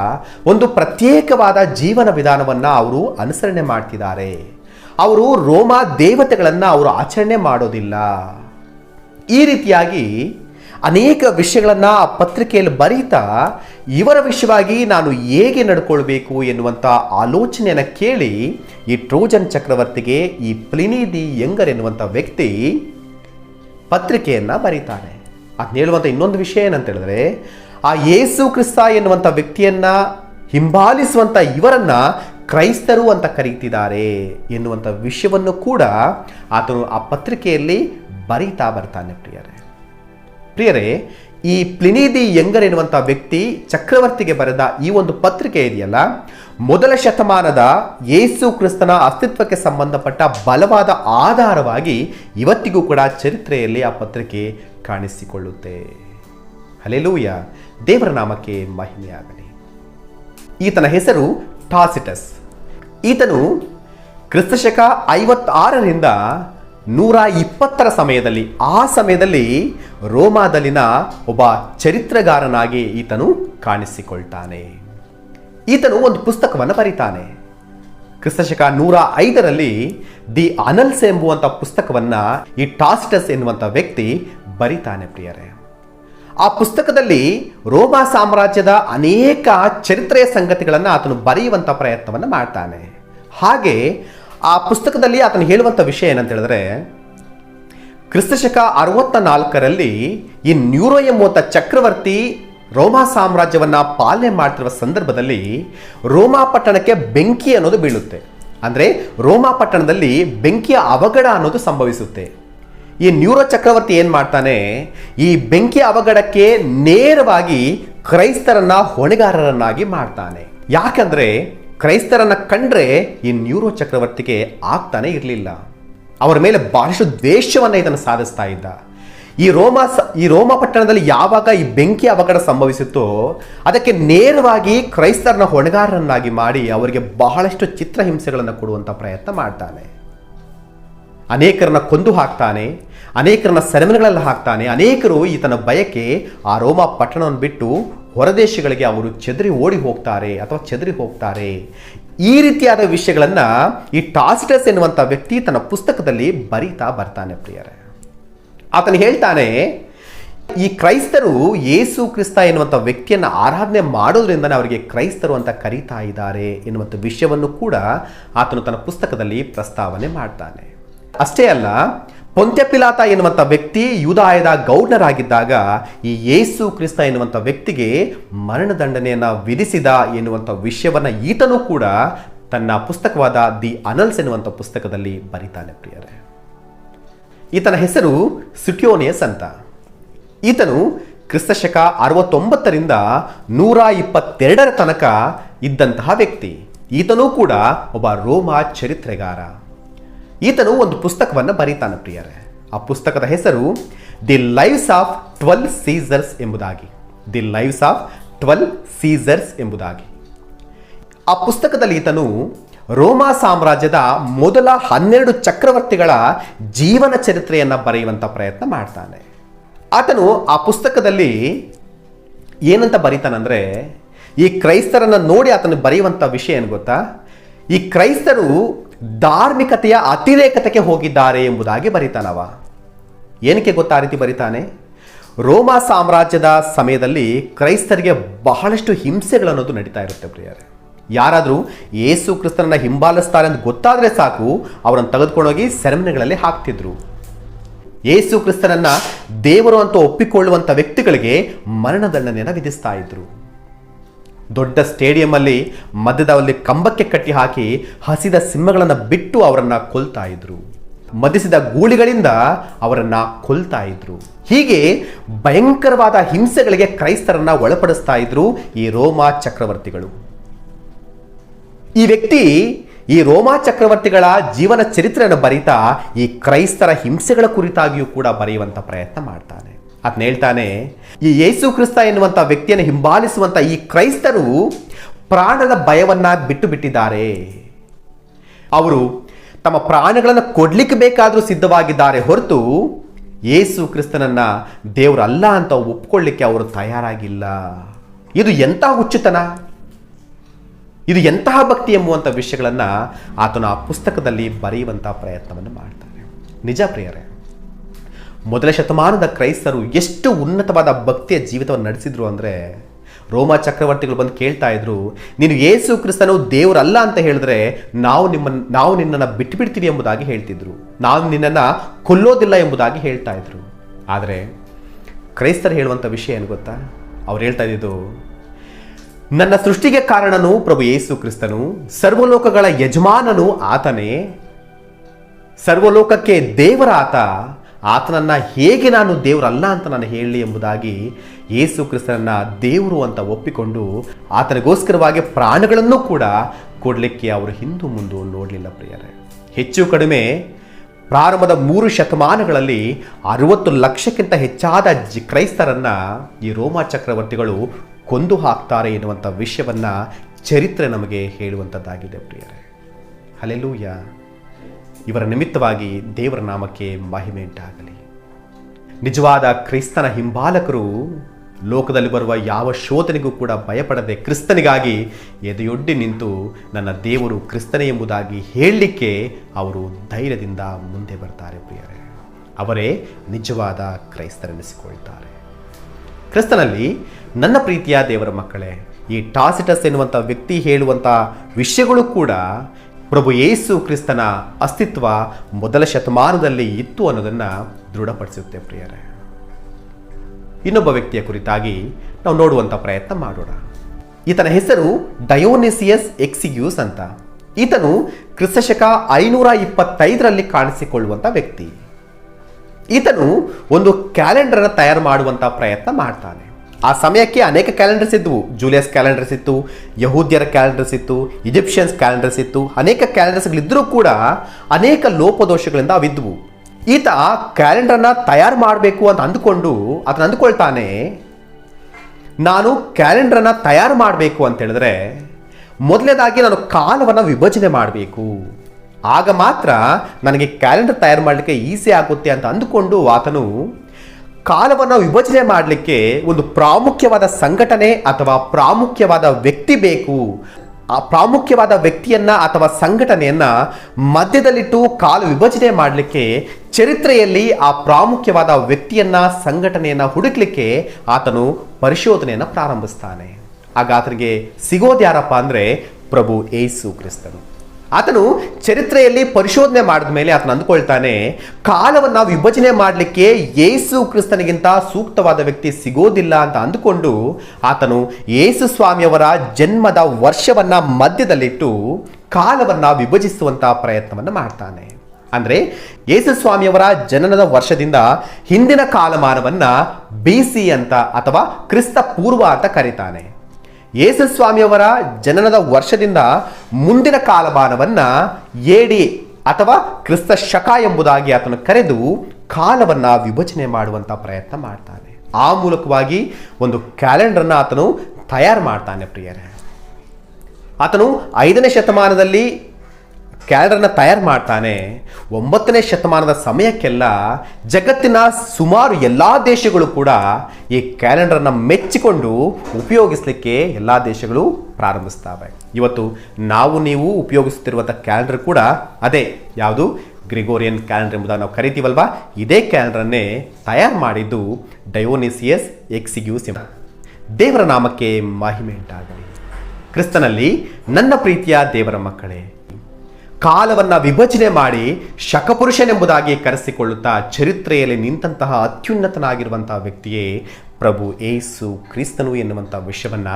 ಒಂದು ಪ್ರತ್ಯೇಕವಾದ ಜೀವನ ವಿಧಾನವನ್ನ ಅವರು ಅನುಸರಣೆ ಮಾಡ್ತಿದ್ದಾರೆ. ಅವರು ರೋಮಾ ದೇವತೆಗಳನ್ನ ಅವರು ಆಚರಣೆ ಮಾಡೋದಿಲ್ಲ. ಈ ರೀತಿಯಾಗಿ ಅನೇಕ ವಿಷಯಗಳನ್ನು ಆ ಪತ್ರಿಕೆಯಲ್ಲಿ ಬರೀತಾ ಇವರ ವಿಷಯವಾಗಿ ನಾನು ಹೇಗೆ ನಡ್ಕೊಳ್ಬೇಕು ಎನ್ನುವಂಥ ಆಲೋಚನೆಯನ್ನು ಕೇಳಿ ಈ ಟ್ರೋಜನ್ ಚಕ್ರವರ್ತಿಗೆ ಈ ಪ್ಲಿನಿದಿ ಯಂಗರ್ ಎನ್ನುವಂಥ ವ್ಯಕ್ತಿ ಪತ್ರಿಕೆಯನ್ನು ಬರೀತಾನೆ. ಅದನ್ನ ಹೇಳುವಂಥ ಇನ್ನೊಂದು ವಿಷಯ ಏನಂತ ಹೇಳಿದ್ರೆ, ಆ ಯೇಸು ಕ್ರಿಸ್ತ ಎನ್ನುವಂಥ ವ್ಯಕ್ತಿಯನ್ನು ಹಿಂಬಾಲಿಸುವಂಥ ಇವರನ್ನು ಕ್ರೈಸ್ತರು ಅಂತ ಕರೀತಿದ್ದಾರೆ ಎನ್ನುವಂಥ ವಿಷಯವನ್ನು ಕೂಡ ಆತನು ಆ ಪತ್ರಿಕೆಯಲ್ಲಿ ಬರೀತಾ ಬರ್ತಾನೆ ಪ್ರಿಯರೇ. ಪ್ರಿಯರೇ, ಈ ಪ್ಲಿನಿದಿ ಯಂಗರ್ ಎನ್ನುವಂಥ ವ್ಯಕ್ತಿ ಚಕ್ರವರ್ತಿಗೆ ಬರೆದ ಈ ಒಂದು ಪತ್ರಿಕೆ ಇದೆಯಲ್ಲ? ಮೊದಲ ಶತಮಾನದ ಯೇಸು ಕ್ರಿಸ್ತನ ಅಸ್ತಿತ್ವಕ್ಕೆ ಸಂಬಂಧಪಟ್ಟ ಬಲವಾದ ಆಧಾರವಾಗಿ ಇವತ್ತಿಗೂ ಕೂಡ ಚರಿತ್ರೆಯಲ್ಲಿ ಆ ಪತ್ರಿಕೆ ಕಾಣಿಸಿಕೊಳ್ಳುತ್ತೆ. ಹಲೆಲೂಯ ದೇವರ ನಾಮಕ್ಕೆ ಮಹಿಮೆಯಾಗಲಿ. ಈತನ ಹೆಸರು ಟಾಸಿಟಸ್. ಈತನು ಕ್ರಿಸ್ತಶಕ ಐವತ್ತಾರರಿಂದ ನೂರ ಇಪ್ಪತ್ತರ ಸಮಯದಲ್ಲಿ, ಆ ಸಮಯದಲ್ಲಿ ರೋಮಾದಲ್ಲಿನ ಒಬ್ಬ ಚರಿತ್ರಗಾರನಾಗಿ ಈತನು ಕಾಣಿಸಿಕೊಳ್ತಾನೆ. ಈತನು ಒಂದು ಪುಸ್ತಕವನ್ನು ಬರೀತಾನೆ. ಕ್ರಿಸ್ತಶಕ ನೂರ ಐದರಲ್ಲಿ ದಿ ಅನಲ್ಸ್ ಎಂಬುವಂಥ ಪುಸ್ತಕವನ್ನು ಈ ಟಾಸ್ಟಸ್ ಎನ್ನುವಂಥ ವ್ಯಕ್ತಿ ಬರೀತಾನೆ ಪ್ರಿಯರೇ. ಆ ಪುಸ್ತಕದಲ್ಲಿ ರೋಮಾ ಸಾಮ್ರಾಜ್ಯದ ಅನೇಕ ಚರಿತ್ರೆಯ ಸಂಗತಿಗಳನ್ನು ಆತನು ಬರೆಯುವಂಥ ಪ್ರಯತ್ನವನ್ನು ಮಾಡ್ತಾನೆ. ಹಾಗೆ ಆ ಪುಸ್ತಕದಲ್ಲಿ ಆತನು ಹೇಳುವಂಥ ವಿಷಯ ಏನಂತ ಹೇಳಿದ್ರೆ, ಕ್ರಿಸ್ತಶಕ ಅರವತ್ತ ನಾಲ್ಕರಲ್ಲಿ ಈ ನ್ಯೂರೋ ಎಂಬುವಂಥ ಚಕ್ರವರ್ತಿ ರೋಮಾ ಸಾಮ್ರಾಜ್ಯವನ್ನು ಪಾಲನೆ ಮಾಡ್ತಿರುವ ಸಂದರ್ಭದಲ್ಲಿ ರೋಮಾ ಪಟ್ಟಣಕ್ಕೆ ಬೆಂಕಿ ಅನ್ನೋದು ಬೀಳುತ್ತೆ. ಅಂದರೆ ರೋಮಾ ಪಟ್ಟಣದಲ್ಲಿ ಬೆಂಕಿಯ ಅವಘಡ ಅನ್ನೋದು ಸಂಭವಿಸುತ್ತೆ. ಈ ನ್ಯೂರೋ ಚಕ್ರವರ್ತಿ ಏನು ಮಾಡ್ತಾನೆ, ಈ ಬೆಂಕಿ ಅವಘಡಕ್ಕೆ ನೇರವಾಗಿ ಕ್ರೈಸ್ತರನ್ನ ಹೊಣೆಗಾರರನ್ನಾಗಿ ಮಾಡ್ತಾನೆ. ಯಾಕಂದ್ರೆ ಕ್ರೈಸ್ತರನ್ನ ಕಂಡ್ರೆ ಈ ನ್ಯೂರೋ ಚಕ್ರವರ್ತಿಗೆ ಆಗ್ತಾನೆ ಇರಲಿಲ್ಲ. ಅವರ ಮೇಲೆ ಬಹಳಷ್ಟು ದ್ವೇಷವನ್ನು ಇದನ್ನು ಸಾಧಿಸ್ತಾ ಇದ್ದ. ಈ ರೋಮ ಈ ರೋಮ ಪಟ್ಟಣದಲ್ಲಿ ಯಾವಾಗ ಈ ಬೆಂಕಿ ಅವಘಡ ಸಂಭವಿಸಿತ್ತೋ, ಅದಕ್ಕೆ ನೇರವಾಗಿ ಕ್ರೈಸ್ತರನ್ನ ಹೊಣೆಗಾರರನ್ನಾಗಿ ಮಾಡಿ ಅವರಿಗೆ ಬಹಳಷ್ಟು ಚಿತ್ರಹಿಂಸೆಗಳನ್ನು ಕೊಡುವಂಥ ಪ್ರಯತ್ನ ಮಾಡ್ತಾನೆ. ಅನೇಕರನ್ನ ಕೊಂದು ಹಾಕ್ತಾನೆ, ಅನೇಕರನ್ನ ಸೆರೆಮನೆಗಳಲ್ಲಿ ಹಾಕ್ತಾನೆ, ಅನೇಕರು ಈತನ ಬಯಕೆ ಆ ರೋಮ ಪಟ್ಟಣವನ್ನು ಬಿಟ್ಟು ಹೊರದೇಶಗಳಿಗೆ ಅವರು ಚದರಿ ಓಡಿ ಹೋಗ್ತಾರೆ ಅಥವಾ ಚದರಿ ಹೋಗ್ತಾರೆ. ಈ ರೀತಿಯಾದ ವಿಷಯಗಳನ್ನು ಈ ಟಾಸ್ಟಸ್ ಎನ್ನುವಂಥ ವ್ಯಕ್ತಿ ತನ್ನ ಪುಸ್ತಕದಲ್ಲಿ ಬರೀತಾ ಬರ್ತಾನೆ ಪ್ರಿಯರೇ. ಆತನು ಹೇಳ್ತಾನೆ, ಈ ಕ್ರೈಸ್ತರು ಯೇಸು ಕ್ರಿಸ್ತ ಎನ್ನುವಂಥ ವ್ಯಕ್ತಿಯನ್ನು ಆರಾಧನೆ ಮಾಡೋದ್ರಿಂದನೇ ಅವರಿಗೆ ಕ್ರೈಸ್ತರು ಅಂತ ಕರೀತಾ ಇದ್ದಾರೆ ಎನ್ನುವಂಥ ವಿಷಯವನ್ನು ಕೂಡ ಆತನು ತನ್ನ ಪುಸ್ತಕದಲ್ಲಿ ಪ್ರಸ್ತಾವನೆ ಮಾಡ್ತಾನೆ. ಅಷ್ಟೇ ಅಲ್ಲ ಪೊಂತ್ಯಪಿಲಾತ ಎನ್ನುವಂಥ ವ್ಯಕ್ತಿ ಯೂದಾಯದ ಗೌರ್ನರಾಗಿದ್ದಾಗ ಈ ಯೇಸು ಕ್ರಿಸ್ತ ಎನ್ನುವಂಥ ವ್ಯಕ್ತಿಗೆ ಮರಣದಂಡನೆಯನ್ನು ವಿಧಿಸಿದ ಎನ್ನುವಂಥ ವಿಷಯವನ್ನ ಈತನೂ ಕೂಡ ತನ್ನ ಪುಸ್ತಕವಾದ ದಿ ಅನಲ್ಸ್ ಎನ್ನುವಂಥ ಪುಸ್ತಕದಲ್ಲಿ ಬರೀತಾನೆ ಪ್ರಿಯರೇ. ಈತನ ಹೆಸರು ಸುಟಿಯೋನಿಯಸ್ ಅಂತ. ಈತನು ಕ್ರಿಸ್ತಶಕ ಅರವತ್ತೊಂಬತ್ತರಿಂದ ನೂರ ಇಪ್ಪತ್ತೆರಡರ ತನಕ ಇದ್ದಂತಹ ವ್ಯಕ್ತಿ. ಈತನೂ ಕೂಡ ಒಬ್ಬ ರೋಮ ಚರಿತ್ರೆಗಾರ. ಈತನು ಒಂದು ಪುಸ್ತಕವನ್ನು ಬರೀತಾನೆ ಪ್ರಿಯರೇ. ಆ ಪುಸ್ತಕದ ಹೆಸರು the lives of twelve Caesars ಎಂಬುದಾಗಿ. The lives of twelve Caesars ಎಂಬುದಾಗಿ. ಆ ಪುಸ್ತಕದಲ್ಲಿ ಈತನು ರೋಮಾ ಸಾಮ್ರಾಜ್ಯದ ಮೊದಲ ಹನ್ನೆರಡು ಚಕ್ರವರ್ತಿಗಳ ಜೀವನ ಚರಿತ್ರೆಯನ್ನು ಬರೆಯುವಂಥ ಪ್ರಯತ್ನ ಮಾಡ್ತಾನೆ. ಆತನು ಆ ಪುಸ್ತಕದಲ್ಲಿ ಏನಂತ ಬರೀತಾನಂದರೆ, ಈ ಕ್ರೈಸ್ತರನ್ನು ನೋಡಿ ಆತನು ಬರೆಯುವಂಥ ವಿಷಯ ಏನು ಗೊತ್ತಾ? ಈ ಕ್ರೈಸ್ತರು ಧಾರ್ಮಿಕತೆಯ ಅತಿರೇಕತೆಗೆ ಹೋಗಿದ್ದಾರೆ ಎಂಬುದಾಗಿ ಬರೀತಾನವ. ಏನಕ್ಕೆ ಗೊತ್ತಾ ರೀತಿ ಬರೀತಾನೆ? ರೋಮಾ ಸಾಮ್ರಾಜ್ಯದ ಸಮಯದಲ್ಲಿ ಕ್ರೈಸ್ತರಿಗೆ ಬಹಳಷ್ಟು ಹಿಂಸೆಗಳನ್ನೋದು ನಡೀತಾ ಇರುತ್ತೆ ಪ್ರಿಯರೇ. ಯಾರಾದರೂ ಯೇಸು ಕ್ರಿಸ್ತನನ್ನು ಹಿಂಬಾಲಿಸ್ತಾರೆ ಅಂತ ಗೊತ್ತಾದರೆ ಸಾಕು, ಅವರನ್ನು ತೆಗೆದುಕೊಂಡೋಗಿ ಸೆರೆಮನೆಗಳಲ್ಲಿ ಹಾಕ್ತಿದ್ರು. ಯೇಸು ಕ್ರಿಸ್ತನನ್ನು ದೇವರು ಅಂತ ಒಪ್ಪಿಕೊಳ್ಳುವಂಥ ವ್ಯಕ್ತಿಗಳಿಗೆ ಮರಣದಂಡನೆಯನ್ನು ವಿಧಿಸ್ತಾ ಇದ್ರು. ದೊಡ್ಡ ಸ್ಟೇಡಿಯಂ ಅಲ್ಲಿ ಮಧ್ಯದಲ್ಲಿ ಕಂಬಕ್ಕೆ ಕಟ್ಟಿ ಹಾಕಿ ಹಸಿದ ಸಿಂಹಗಳನ್ನು ಬಿಟ್ಟು ಅವರನ್ನು ಕೊಲ್ತಾ ಇದ್ರು. ಮದಿಸಿದ ಗೂಳಿಗಳಿಂದ ಅವರನ್ನು ಕೊಲ್ತಾ ಇದ್ರು. ಹೀಗೆ ಭಯಂಕರವಾದ ಹಿಂಸೆಗಳಿಗೆ ಕ್ರೈಸ್ತರನ್ನ ಒಳಪಡಿಸ್ತಾ ಇದ್ರು ಈ ರೋಮಾ ಚಕ್ರವರ್ತಿಗಳು. ಈ ವ್ಯಕ್ತಿ ಈ ರೋಮಾ ಚಕ್ರವರ್ತಿಗಳ ಜೀವನ ಚರಿತ್ರೆಯನ್ನು ಬರೀತಾ ಈ ಕ್ರೈಸ್ತರ ಹಿಂಸೆಗಳ ಕುರಿತಾಗಿಯೂ ಕೂಡ ಬರೆಯುವಂತ ಪ್ರಯತ್ನ ಮಾಡ್ತಾನೆ. ಅದನ್ನ ಹೇಳ್ತಾನೆ, ಈ ಯೇಸು ಕ್ರಿಸ್ತ ಎನ್ನುವಂತ ವ್ಯಕ್ತಿಯನ್ನು ಹಿಂಬಾಲಿಸುವಂತ ಈ ಕ್ರೈಸ್ತರು ಪ್ರಾಣದ ಭಯವನ್ನ ಬಿಟ್ಟು ಬಿಟ್ಟಿದ್ದಾರೆ. ಅವರು ತಮ್ಮ ಪ್ರಾಣಗಳನ್ನು ಕೊಡ್ಲಿಕ್ಕೆ ಬೇಕಾದರೂ ಸಿದ್ಧವಾಗಿದ್ದಾರೆ ಹೊರತು ಯೇಸು ಕ್ರಿಸ್ತನನ್ನ ದೇವರಲ್ಲ ಅಂತ ಒಪ್ಕೊಳ್ಳಿಕ್ಕೆ ಅವರು ತಯಾರಾಗಿಲ್ಲ. ಇದು ಎಂತಹ ಹುಚ್ಚುತನ? ಇದು ಎಂತಹ ಭಕ್ತಿ ಎಂಬುವಂಥ ವಿಷಯಗಳನ್ನು ಆತನ ಆ ಪುಸ್ತಕದಲ್ಲಿ ಬರೆಯುವಂಥ ಪ್ರಯತ್ನವನ್ನು ಮಾಡ್ತಾರೆ ನಿಜ ಪ್ರಿಯರೇ ಮೊದಲ ಶತಮಾನದ ಕ್ರೈಸ್ತರು ಎಷ್ಟು ಉನ್ನತವಾದ ಭಕ್ತಿಯ ಜೀವಿತವನ್ನು ನಡೆಸಿದ್ರು ಅಂದರೆ ರೋಮ ಚಕ್ರವರ್ತಿಗಳು ಬಂದು ಕೇಳ್ತಾ ಇದ್ರು, ನೀನು ಯೇಸು ಕ್ರಿಸ್ತನು ದೇವರಲ್ಲ ಅಂತ ಹೇಳಿದ್ರೆ ನಾವು ನಿಮ್ಮನ್ನು ನಾವು ನಿನ್ನನ್ನು ಬಿಟ್ಟುಬಿಡ್ತೀವಿ ಎಂಬುದಾಗಿ ಹೇಳ್ತಿದ್ರು. ನಾವು ನಿನ್ನನ್ನು ಕೊಲ್ಲೋದಿಲ್ಲ ಎಂಬುದಾಗಿ ಹೇಳ್ತಾ ಇದ್ರು. ಆದರೆ ಕ್ರೈಸ್ತರು ಹೇಳುವಂಥ ವಿಷಯ ಏನು ಗೊತ್ತಾ? ಅವ್ರು ಹೇಳ್ತಾ ಇದ್ದಿದ್ದು, ನನ್ನ ಸೃಷ್ಟಿಗೆ ಕಾರಣನು ಪ್ರಭು ಯೇಸು ಕ್ರಿಸ್ತನು, ಸರ್ವಲೋಕಗಳ ಯಜಮಾನನು ಆತನೇ, ಸರ್ವಲೋಕಕ್ಕೆ ದೇವರ ಆತ ಆತನನ್ನ ಹೇಗೆ ನಾನು ದೇವರಲ್ಲ ಅಂತ ನಾನು ಹೇಳಲಿ ಎಂಬುದಾಗಿ ಯೇಸು ಕ್ರಿಸ್ತನನ್ನ ದೇವರು ಅಂತ ಒಪ್ಪಿಕೊಂಡು ಆತನಿಗೋಸ್ಕರವಾಗಿ ಪ್ರಾಣಗಳನ್ನು ಕೂಡ ಕೊಡಲಿಕ್ಕೆ ಅವರು ಹಿಂದೂ ಮುಂದು ನೋಡಲಿಲ್ಲ ಪ್ರಿಯರೇ. ಹೆಚ್ಚು ಕಡಿಮೆ ಪ್ರಾರಂಭದ ಮೂರು ಶತಮಾನಗಳಲ್ಲಿ ಅರವತ್ತು ಲಕ್ಷಕ್ಕಿಂತ ಹೆಚ್ಚಾದ ಜಿ ಕ್ರೈಸ್ತರನ್ನು ಈ ರೋಮಾ ಚಕ್ರವರ್ತಿಗಳು ಕೊಂದು ಹಾಕ್ತಾರೆ ಎನ್ನುವಂಥ ವಿಷಯವನ್ನು ಚರಿತ್ರೆ ನಮಗೆ ಹೇಳುವಂಥದ್ದಾಗಿದೆ ಪ್ರಿಯರೇ. ಹಲೆಲೂಯ ಇವರ ನಿಮಿತ್ತವಾಗಿ ದೇವರ ನಾಮಕ್ಕೆ ಮಹಿಮೆ ಉಂಟಾಗಲಿ ನಿಜವಾದ ಕ್ರಿಸ್ತನ ಹಿಂಬಾಲಕರು ಲೋಕದಲ್ಲಿ ಬರುವ ಯಾವ ಶೋಧನೆಗೂ ಕೂಡ ಭಯಪಡದೆ ಕ್ರಿಸ್ತನಿಗಾಗಿ ಎದೆಯೊಡ್ಡಿ ನಿಂತು ನನ್ನ ದೇವರು ಕ್ರಿಸ್ತನೇ ಎಂಬುದಾಗಿ ಹೇಳಲಿಕ್ಕೆ ಅವರು ಧೈರ್ಯದಿಂದ ಮುಂದೆ ಬರ್ತಾರೆ ಪ್ರಿಯರೇ. ಅವರೇ ನಿಜವಾದ ಕ್ರೈಸ್ತರೆನಿಸಿಕೊಳ್ತಾರೆ ಕ್ರಿಸ್ತನಲ್ಲಿ ನನ್ನ ಪ್ರೀತಿಯ ದೇವರ ಮಕ್ಕಳೇ, ಈ ಟಾಸಿಟಸ್ ಎನ್ನುವಂಥ ವ್ಯಕ್ತಿ ಹೇಳುವಂಥ ವಿಷಯಗಳು ಕೂಡ ಪ್ರಭು ಯೇಸು ಕ್ರಿಸ್ತನ ಅಸ್ತಿತ್ವ ಮೊದಲ ಶತಮಾನದಲ್ಲಿ ಇತ್ತು ಅನ್ನೋದನ್ನು ದೃಢಪಡಿಸುತ್ತೆ ಪ್ರಿಯರೇ. ಇನ್ನೊಬ್ಬ ವ್ಯಕ್ತಿಯ ಕುರಿತಾಗಿ ನಾವು ನೋಡುವಂಥ ಪ್ರಯತ್ನ ಮಾಡೋಣ. ಈತನ ಹೆಸರು ಡಯೋನಿಸಿಯಸ್ ಎಕ್ಸಿಗ್ಯೂಸ್ ಅಂತ. ಈತನು ಕ್ರಿಸ್ತಶಕ ಐನೂರ ಇಪ್ಪತ್ತೈದರಲ್ಲಿ ಕಾಣಿಸಿಕೊಳ್ಳುವಂಥ ವ್ಯಕ್ತಿ. ಈತನು ಒಂದು ಕ್ಯಾಲೆಂಡರ್ ತಯಾರು ಮಾಡುವಂಥ ಪ್ರಯತ್ನ ಮಾಡ್ತಾನೆ. ಆ ಸಮಯಕ್ಕೆ ಅನೇಕ ಕ್ಯಾಲೆಂಡರ್ಸ್ ಇದ್ವು. ಜೂಲಿಯಸ್ ಕ್ಯಾಲೆಂಡರ್ಸ್ ಇತ್ತು, ಯಹೂದ್ಯರ ಕ್ಯಾಲೆಂಡರ್ಸ್ ಇತ್ತು ಈಜಿಪ್ಷಿಯನ್ಸ್ ಕ್ಯಾಲೆಂಡರ್ಸ್ ಇತ್ತು, ಅನೇಕ ಕ್ಯಾಲೆಂಡರ್ಸ್ಗಳಿದ್ದರೂ ಕೂಡ ಅನೇಕ ಲೋಪದೋಷಗಳಿಂದ ಅವಿದ್ವು. ಈತ ಕ್ಯಾಲೆಂಡರ್ನ ತಯಾರು ಮಾಡಬೇಕು ಅಂತ ಅಂದುಕೊಂಡು ಅದನ್ನ ಅಂದುಕೊಳ್ತಾನೆ, ನಾನು ಕ್ಯಾಲೆಂಡರ್ನ ತಯಾರು ಮಾಡಬೇಕು ಅಂತ ಹೇಳಿದ್ರೆ ಮೊದಲನೇದಾಗಿ ನಾನು ಕಾಲವನ್ನು ವಿಭಜನೆ ಮಾಡಬೇಕು. ಆಗ ಮಾತ್ರ ನನಗೆ ಕ್ಯಾಲೆಂಡರ್ ತಯಾರು ಮಾಡಲಿಕ್ಕೆ ಈಸಿ ಆಗುತ್ತೆ ಅಂತ ಅಂದುಕೊಂಡು ಆತನು ಕಾಲವನ್ನು ವಿಭಜನೆ ಮಾಡಲಿಕ್ಕೆ ಒಂದು ಪ್ರಾಮುಖ್ಯವಾದ ಸಂಘಟನೆ ಅಥವಾ ಪ್ರಾಮುಖ್ಯವಾದ ವ್ಯಕ್ತಿ ಬೇಕು. ಆ ಪ್ರಾಮುಖ್ಯವಾದ ವ್ಯಕ್ತಿಯನ್ನ ಅಥವಾ ಸಂಘಟನೆಯನ್ನ ಮಧ್ಯದಲ್ಲಿಟ್ಟು ಕಾಲ ವಿಭಜನೆ ಮಾಡಲಿಕ್ಕೆ, ಚರಿತ್ರೆಯಲ್ಲಿ ಆ ಪ್ರಾಮುಖ್ಯವಾದ ವ್ಯಕ್ತಿಯನ್ನ, ಸಂಘಟನೆಯನ್ನ ಹುಡುಕ್ಲಿಕ್ಕೆ ಆತನು ಪರಿಶೋಧನೆಯನ್ನು ಪ್ರಾರಂಭಿಸ್ತಾನೆ. ಆಗ ಆತನಿಗೆ ಸಿಗೋದ್ಯಾರಪ್ಪ ಅಂದ್ರೆ ಪ್ರಭು ಏಸು ಕ್ರಿಸ್ತನು. ಆತನು ಚರಿತ್ರೆಯಲ್ಲಿ ಪರಿಶೋಧನೆ ಮಾಡಿದ ಮೇಲೆ ಆತನು ಅಂದುಕೊಳ್ತಾನೆ, ಕಾಲವನ್ನು ವಿಭಜನೆ ಮಾಡಲಿಕ್ಕೆ ಯೇಸು ಕ್ರಿಸ್ತನಿಗಿಂತ ಸೂಕ್ತವಾದ ವ್ಯಕ್ತಿ ಸಿಗೋದಿಲ್ಲ ಅಂತ ಅಂದುಕೊಂಡು ಆತನು ಯೇಸು ಸ್ವಾಮಿಯವರ ಜನ್ಮದ ವರ್ಷವನ್ನು ಮಧ್ಯದಲ್ಲಿಟ್ಟು ಕಾಲವನ್ನು ವಿಭಜಿಸುವಂತಹ ಪ್ರಯತ್ನವನ್ನು ಮಾಡ್ತಾನೆ. ಅಂದರೆ ಯೇಸು ಸ್ವಾಮಿಯವರ ಜನನದ ವರ್ಷದಿಂದ ಹಿಂದಿನ ಕಾಲಮಾನವನ್ನು ಬಿ ಸಿ ಅಂತ ಅಥವಾ ಕ್ರಿಸ್ತ ಪೂರ್ವ ಅಂತ ಕರೀತಾನೆ. ಯೇಸು ಸ್ವಾಮಿಯವರ ಜನನದ ವರ್ಷದಿಂದ ಮುಂದಿನ ಕಾಲಮಾನವನ್ನ ಏಡಿ ಅಥವಾ ಕ್ರಿಸ್ತ ಶಕ ಎಂಬುದಾಗಿ ಆತನು ಕರೆದು ಕಾಲವನ್ನ ವಿಭಜನೆ ಮಾಡುವಂತ ಪ್ರಯತ್ನ ಮಾಡ್ತಾನೆ. ಆ ಮೂಲಕವಾಗಿ ಒಂದು ಕ್ಯಾಲೆಂಡರ್ನ ಆತನು ತಯಾರು ಮಾಡ್ತಾನೆ ಪ್ರಿಯರೇ. ಆತನು ಐದನೇ ಶತಮಾನದಲ್ಲಿ ಕ್ಯಾಲೆಂಡರ್ನ ತಯಾರು ಮಾಡ್ತಾನೆ. ಒಂಬತ್ತನೇ ಶತಮಾನದ ಸಮಯಕ್ಕೆಲ್ಲ ಜಗತ್ತಿನ ಸುಮಾರು ಎಲ್ಲ ದೇಶಗಳು ಕೂಡ ಈ ಕ್ಯಾಲೆಂಡರ್ನ ಮೆಚ್ಚಿಕೊಂಡು ಉಪಯೋಗಿಸಲಿಕ್ಕೆ ಎಲ್ಲ ದೇಶಗಳು ಪ್ರಾರಂಭಿಸ್ತವೆ. ಇವತ್ತು ನಾವು ನೀವು ಉಪಯೋಗಿಸುತ್ತಿರುವಂಥ ಕ್ಯಾಲೆಂಡರ್ ಕೂಡ ಅದೇ. ಯಾವುದು? ಗ್ರಿಗೋರಿಯನ್ ಕ್ಯಾಲೆಂಡರ್ ಎಂಬುದನ್ನು ನಾವು ಕರಿತೀವಲ್ವಾ? ಇದೇ ಕ್ಯಾಲೆಂಡರನ್ನೇ ತಯಾರು ಮಾಡಿದ್ದು ಡಯೋನಿಸಿಯಸ್ ಎಕ್ಸಿಗ್ಯೂಸ್ ಎಂಬ ದೇವರ ನಾಮಕ್ಕೆ ಮಹಿಮೆ ಉಂಟಾಗಲಿ. ಕ್ರಿಸ್ತನಲ್ಲಿ ನನ್ನ ಪ್ರೀತಿಯ ದೇವರ ಮಕ್ಕಳೇ ಕಾಲವನ್ನ ವಿಭಜನೆ ಮಾಡಿ ಶಕಪುರುಷನೆಂಬುದಾಗಿ ಕರೆಸಿಕೊಳ್ಳುತ್ತಾ ಚರಿತ್ರೆಯಲ್ಲಿ ನಿಂತಹ ಅತ್ಯುನ್ನತನಾಗಿರುವಂತಹ ವ್ಯಕ್ತಿಯೇ ಪ್ರಭು ಏಸು ಕ್ರಿಸ್ತನು ಎನ್ನುವಂಥ ವಿಷಯವನ್ನ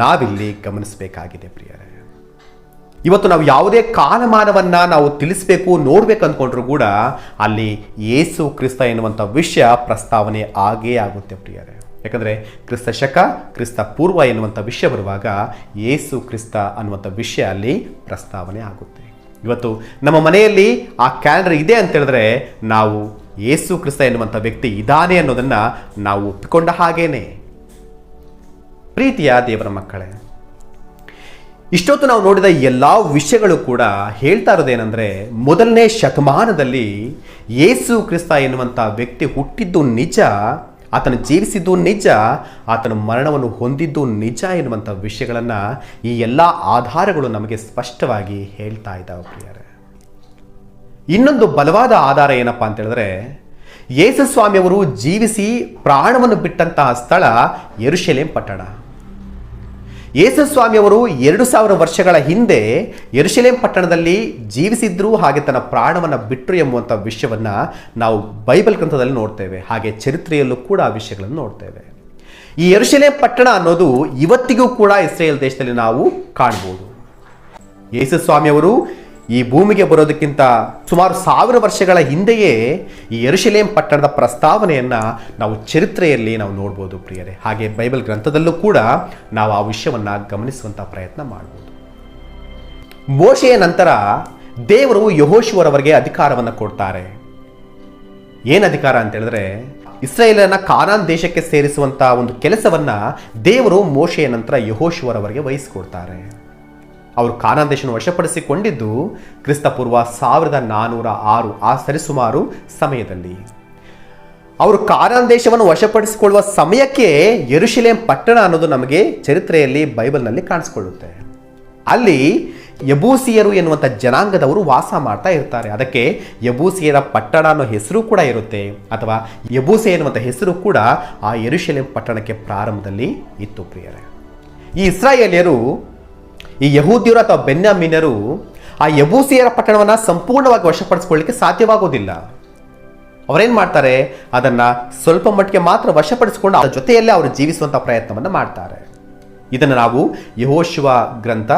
ನಾವಿಲ್ಲಿ ಗಮನಿಸಬೇಕಾಗಿದೆ ಪ್ರಿಯರೇ. ಇವತ್ತು ನಾವು ಯಾವುದೇ ಕಾಲಮಾನವನ್ನ ನಾವು ತಿಳಿಸಬೇಕು, ನೋಡ್ಬೇಕು ಅಂದ್ಕೊಂಡ್ರೂ ಕೂಡ ಅಲ್ಲಿ ಏಸು ಕ್ರಿಸ್ತ ಎನ್ನುವಂಥ ವಿಷಯ ಪ್ರಸ್ತಾವನೆ ಆಗೇ ಆಗುತ್ತೆ ಪ್ರಿಯರೇ. ಯಾಕಂದ್ರೆ ಕ್ರಿಸ್ತ ಶಕ, ಕ್ರಿಸ್ತ ಪೂರ್ವ ಎನ್ನುವಂಥ ವಿಷಯ ಬರುವಾಗ ಏಸು ಕ್ರಿಸ್ತ ಅನ್ನುವಂಥ ವಿಷಯ ಅಲ್ಲಿ ಪ್ರಸ್ತಾವನೆ ಆಗುತ್ತೆ. ಇವತ್ತು ನಮ್ಮ ಮನೆಯಲ್ಲಿ ಆ ಕ್ಯಾಲೆಂಡರ್ ಇದೆ ಅಂತ ಹೇಳಿದ್ರೆ ನಾವು ಏಸು ಕ್ರಿಸ್ತ ಎನ್ನುವಂಥ ವ್ಯಕ್ತಿ ಇದ್ದಾನೆ ಅನ್ನೋದನ್ನು ನಾವು ಒಪ್ಪಿಕೊಂಡ ಹಾಗೇನೆ. ಪ್ರೀತಿಯ ದೇವರ ಮಕ್ಕಳೇ, ಇಷ್ಟೊತ್ತು ನಾವು ನೋಡಿದ ಎಲ್ಲ ವಿಷಯಗಳು ಕೂಡ ಹೇಳ್ತಾ ಇರೋದೇನೆಂದರೆ ಮೊದಲನೇ ಶತಮಾನದಲ್ಲಿ ಯೇಸು ಕ್ರಿಸ್ತ ಎನ್ನುವಂಥ ವ್ಯಕ್ತಿ ಹುಟ್ಟಿದ್ದು ನಿಜ ಆತನು ಜೀವಿಸಿದ್ದು ನಿಜ, ಆತನ ಮರಣವನ್ನು ಹೊಂದಿದ್ದು ನಿಜ ಎನ್ನುವಂಥ ವಿಷಯಗಳನ್ನು ಈ ಎಲ್ಲ ಆಧಾರಗಳು ನಮಗೆ ಸ್ಪಷ್ಟವಾಗಿ ಹೇಳ್ತಾ ಇದ್ದಾವೆ ಪ್ರಿಯರೇ. ಇನ್ನೊಂದು ಬಲವಾದ ಆಧಾರ ಏನಪ್ಪಾ ಅಂತ ಹೇಳಿದ್ರೆ, ಯೇಸು ಸ್ವಾಮಿಯವರು ಜೀವಿಸಿ ಪ್ರಾಣವನ್ನು ಬಿಟ್ಟಂತಹ ಸ್ಥಳ ಯೆರೂಶಲೇಮ್ ಪಟ್ಟಣ. ಯೇಸು ಸ್ವಾಮಿಯವರು ಎರಡು ಸಾವಿರ ವರ್ಷಗಳ ಹಿಂದೆ ಯರುಶಲೇಂ ಪಟ್ಟಣದಲ್ಲಿ ಜೀವಿಸಿದ್ರು ಹಾಗೆ ತನ್ನ ಪ್ರಾಣವನ್ನು ಬಿಟ್ಟರು ಎಂಬುವಂಥ ವಿಷಯವನ್ನು ನಾವು ಬೈಬಲ್ ಗ್ರಂಥದಲ್ಲಿ ನೋಡ್ತೇವೆ. ಹಾಗೆ ಚರಿತ್ರೆಯಲ್ಲೂ ಕೂಡ ಆ ವಿಷಯಗಳನ್ನು ನೋಡ್ತೇವೆ. ಈ ಯರುಶಲೇಂ ಪಟ್ಟಣ ಅನ್ನೋದು ಇವತ್ತಿಗೂ ಕೂಡ ಇಸ್ರೇಲ್ ದೇಶದಲ್ಲಿ ನಾವು ಕಾಣ್ಬೋದು. ಯೇಸು ಸ್ವಾಮಿಯವರು ಈ ಭೂಮಿಗೆ ಬರೋದಕ್ಕಿಂತ ಸುಮಾರು ಸಾವಿರ ವರ್ಷಗಳ ಹಿಂದೆಯೇ ಈ ಯರುಶಲೇಮ್ ಪಟ್ಟಣದ ಪ್ರಸ್ತಾವನೆಯನ್ನು ನಾವು ಚರಿತ್ರೆಯಲ್ಲಿ ನಾವು ನೋಡ್ಬೋದು ಪ್ರಿಯರೇ. ಹಾಗೆ ಬೈಬಲ್ ಗ್ರಂಥದಲ್ಲೂ ಕೂಡ ನಾವು ಆ ವಿಷಯವನ್ನು ಗಮನಿಸುವಂಥ ಪ್ರಯತ್ನ ಮಾಡ್ಬೋದು. ಮೋಶೆಯ ನಂತರ ದೇವರು ಯಹೋಶುವರವರಿಗೆ ಅಧಿಕಾರವನ್ನು ಕೊಡ್ತಾರೆ. ಏನು ಅಧಿಕಾರ ಅಂತ ಹೇಳಿದ್ರೆ, ಇಸ್ರಾಯೇಲನ್ನ ಕಾನಾನ್ ದೇಶಕ್ಕೆ ಸೇರಿಸುವಂಥ ಒಂದು ಕೆಲಸವನ್ನು ದೇವರು ಮೋಶೆಯ ನಂತರ ಯಹೋಶುವರವರಿಗೆ ವಹಿಸಿಕೊಡ್ತಾರೆ. ಅವರು ದೇಶವನ್ನು ವಶಪಡಿಸಿಕೊಂಡಿದ್ದು ಕ್ರಿಸ್ತಪೂರ್ವ ಸಾವಿರದ ನಾನ್ನೂರ ಆರು ಆ ಸರಿಸುಮಾರು ಸಮಯದಲ್ಲಿ. ಅವರು ಕಾನಾನ್ ದೇಶವನ್ನು ವಶಪಡಿಸಿಕೊಳ್ಳುವ ಸಮಯಕ್ಕೆ ಯರುಶಿಲೇಂ ಪಟ್ಟಣ ಅನ್ನೋದು ನಮಗೆ ಚರಿತ್ರೆಯಲ್ಲಿ, ಬೈಬಲ್ನಲ್ಲಿ ಕಾಣಿಸ್ಕೊಳ್ಳುತ್ತೆ. ಅಲ್ಲಿ ಯಬೂಸಿಯರು ಎನ್ನುವಂಥ ಜನಾಂಗದವರು ವಾಸ ಮಾಡ್ತಾ ಇರ್ತಾರೆ. ಅದಕ್ಕೆ ಯಬೂಸಿಯರ ಪಟ್ಟಣ ಅನ್ನೋ ಹೆಸರು ಕೂಡ ಇರುತ್ತೆ. ಅಥವಾ ಯಬೂಸೆ ಎನ್ನುವಂಥ ಹೆಸರು ಕೂಡ ಆ ಯರುಶಿಲೇಂ ಪಟ್ಟಣಕ್ಕೆ ಪ್ರಾರಂಭದಲ್ಲಿ ಇತ್ತು ಪ್ರಿಯರೇ. ಈ ಇಸ್ರಾಯೇಲಿಯರು ಈ ಯಹೂದಿಯರು ಅಥವಾ ಬೆನ್ಯಾಮೀನರು ಆ ಯಬೂಸಿಯರ ಪಟ್ಟಣವನ್ನು ಸಂಪೂರ್ಣವಾಗಿ ವಶಪಡಿಸ್ಕೊಳ್ಳಿಕ್ಕೆ ಸಾಧ್ಯವಾಗೋದಿಲ್ಲ. ಅವರೇನು ಮಾಡ್ತಾರೆ? ಅದನ್ನು ಸ್ವಲ್ಪ ಮಟ್ಟಿಗೆ ಮಾತ್ರ ವಶಪಡಿಸಿಕೊಂಡು ಅದರ ಜೊತೆಯಲ್ಲೇ ಅವರು ಜೀವಿಸುವಂಥ ಪ್ರಯತ್ನವನ್ನು ಮಾಡ್ತಾರೆ. ಇದನ್ನು ನಾವು ಯಹೋಶಿವ ಗ್ರಂಥ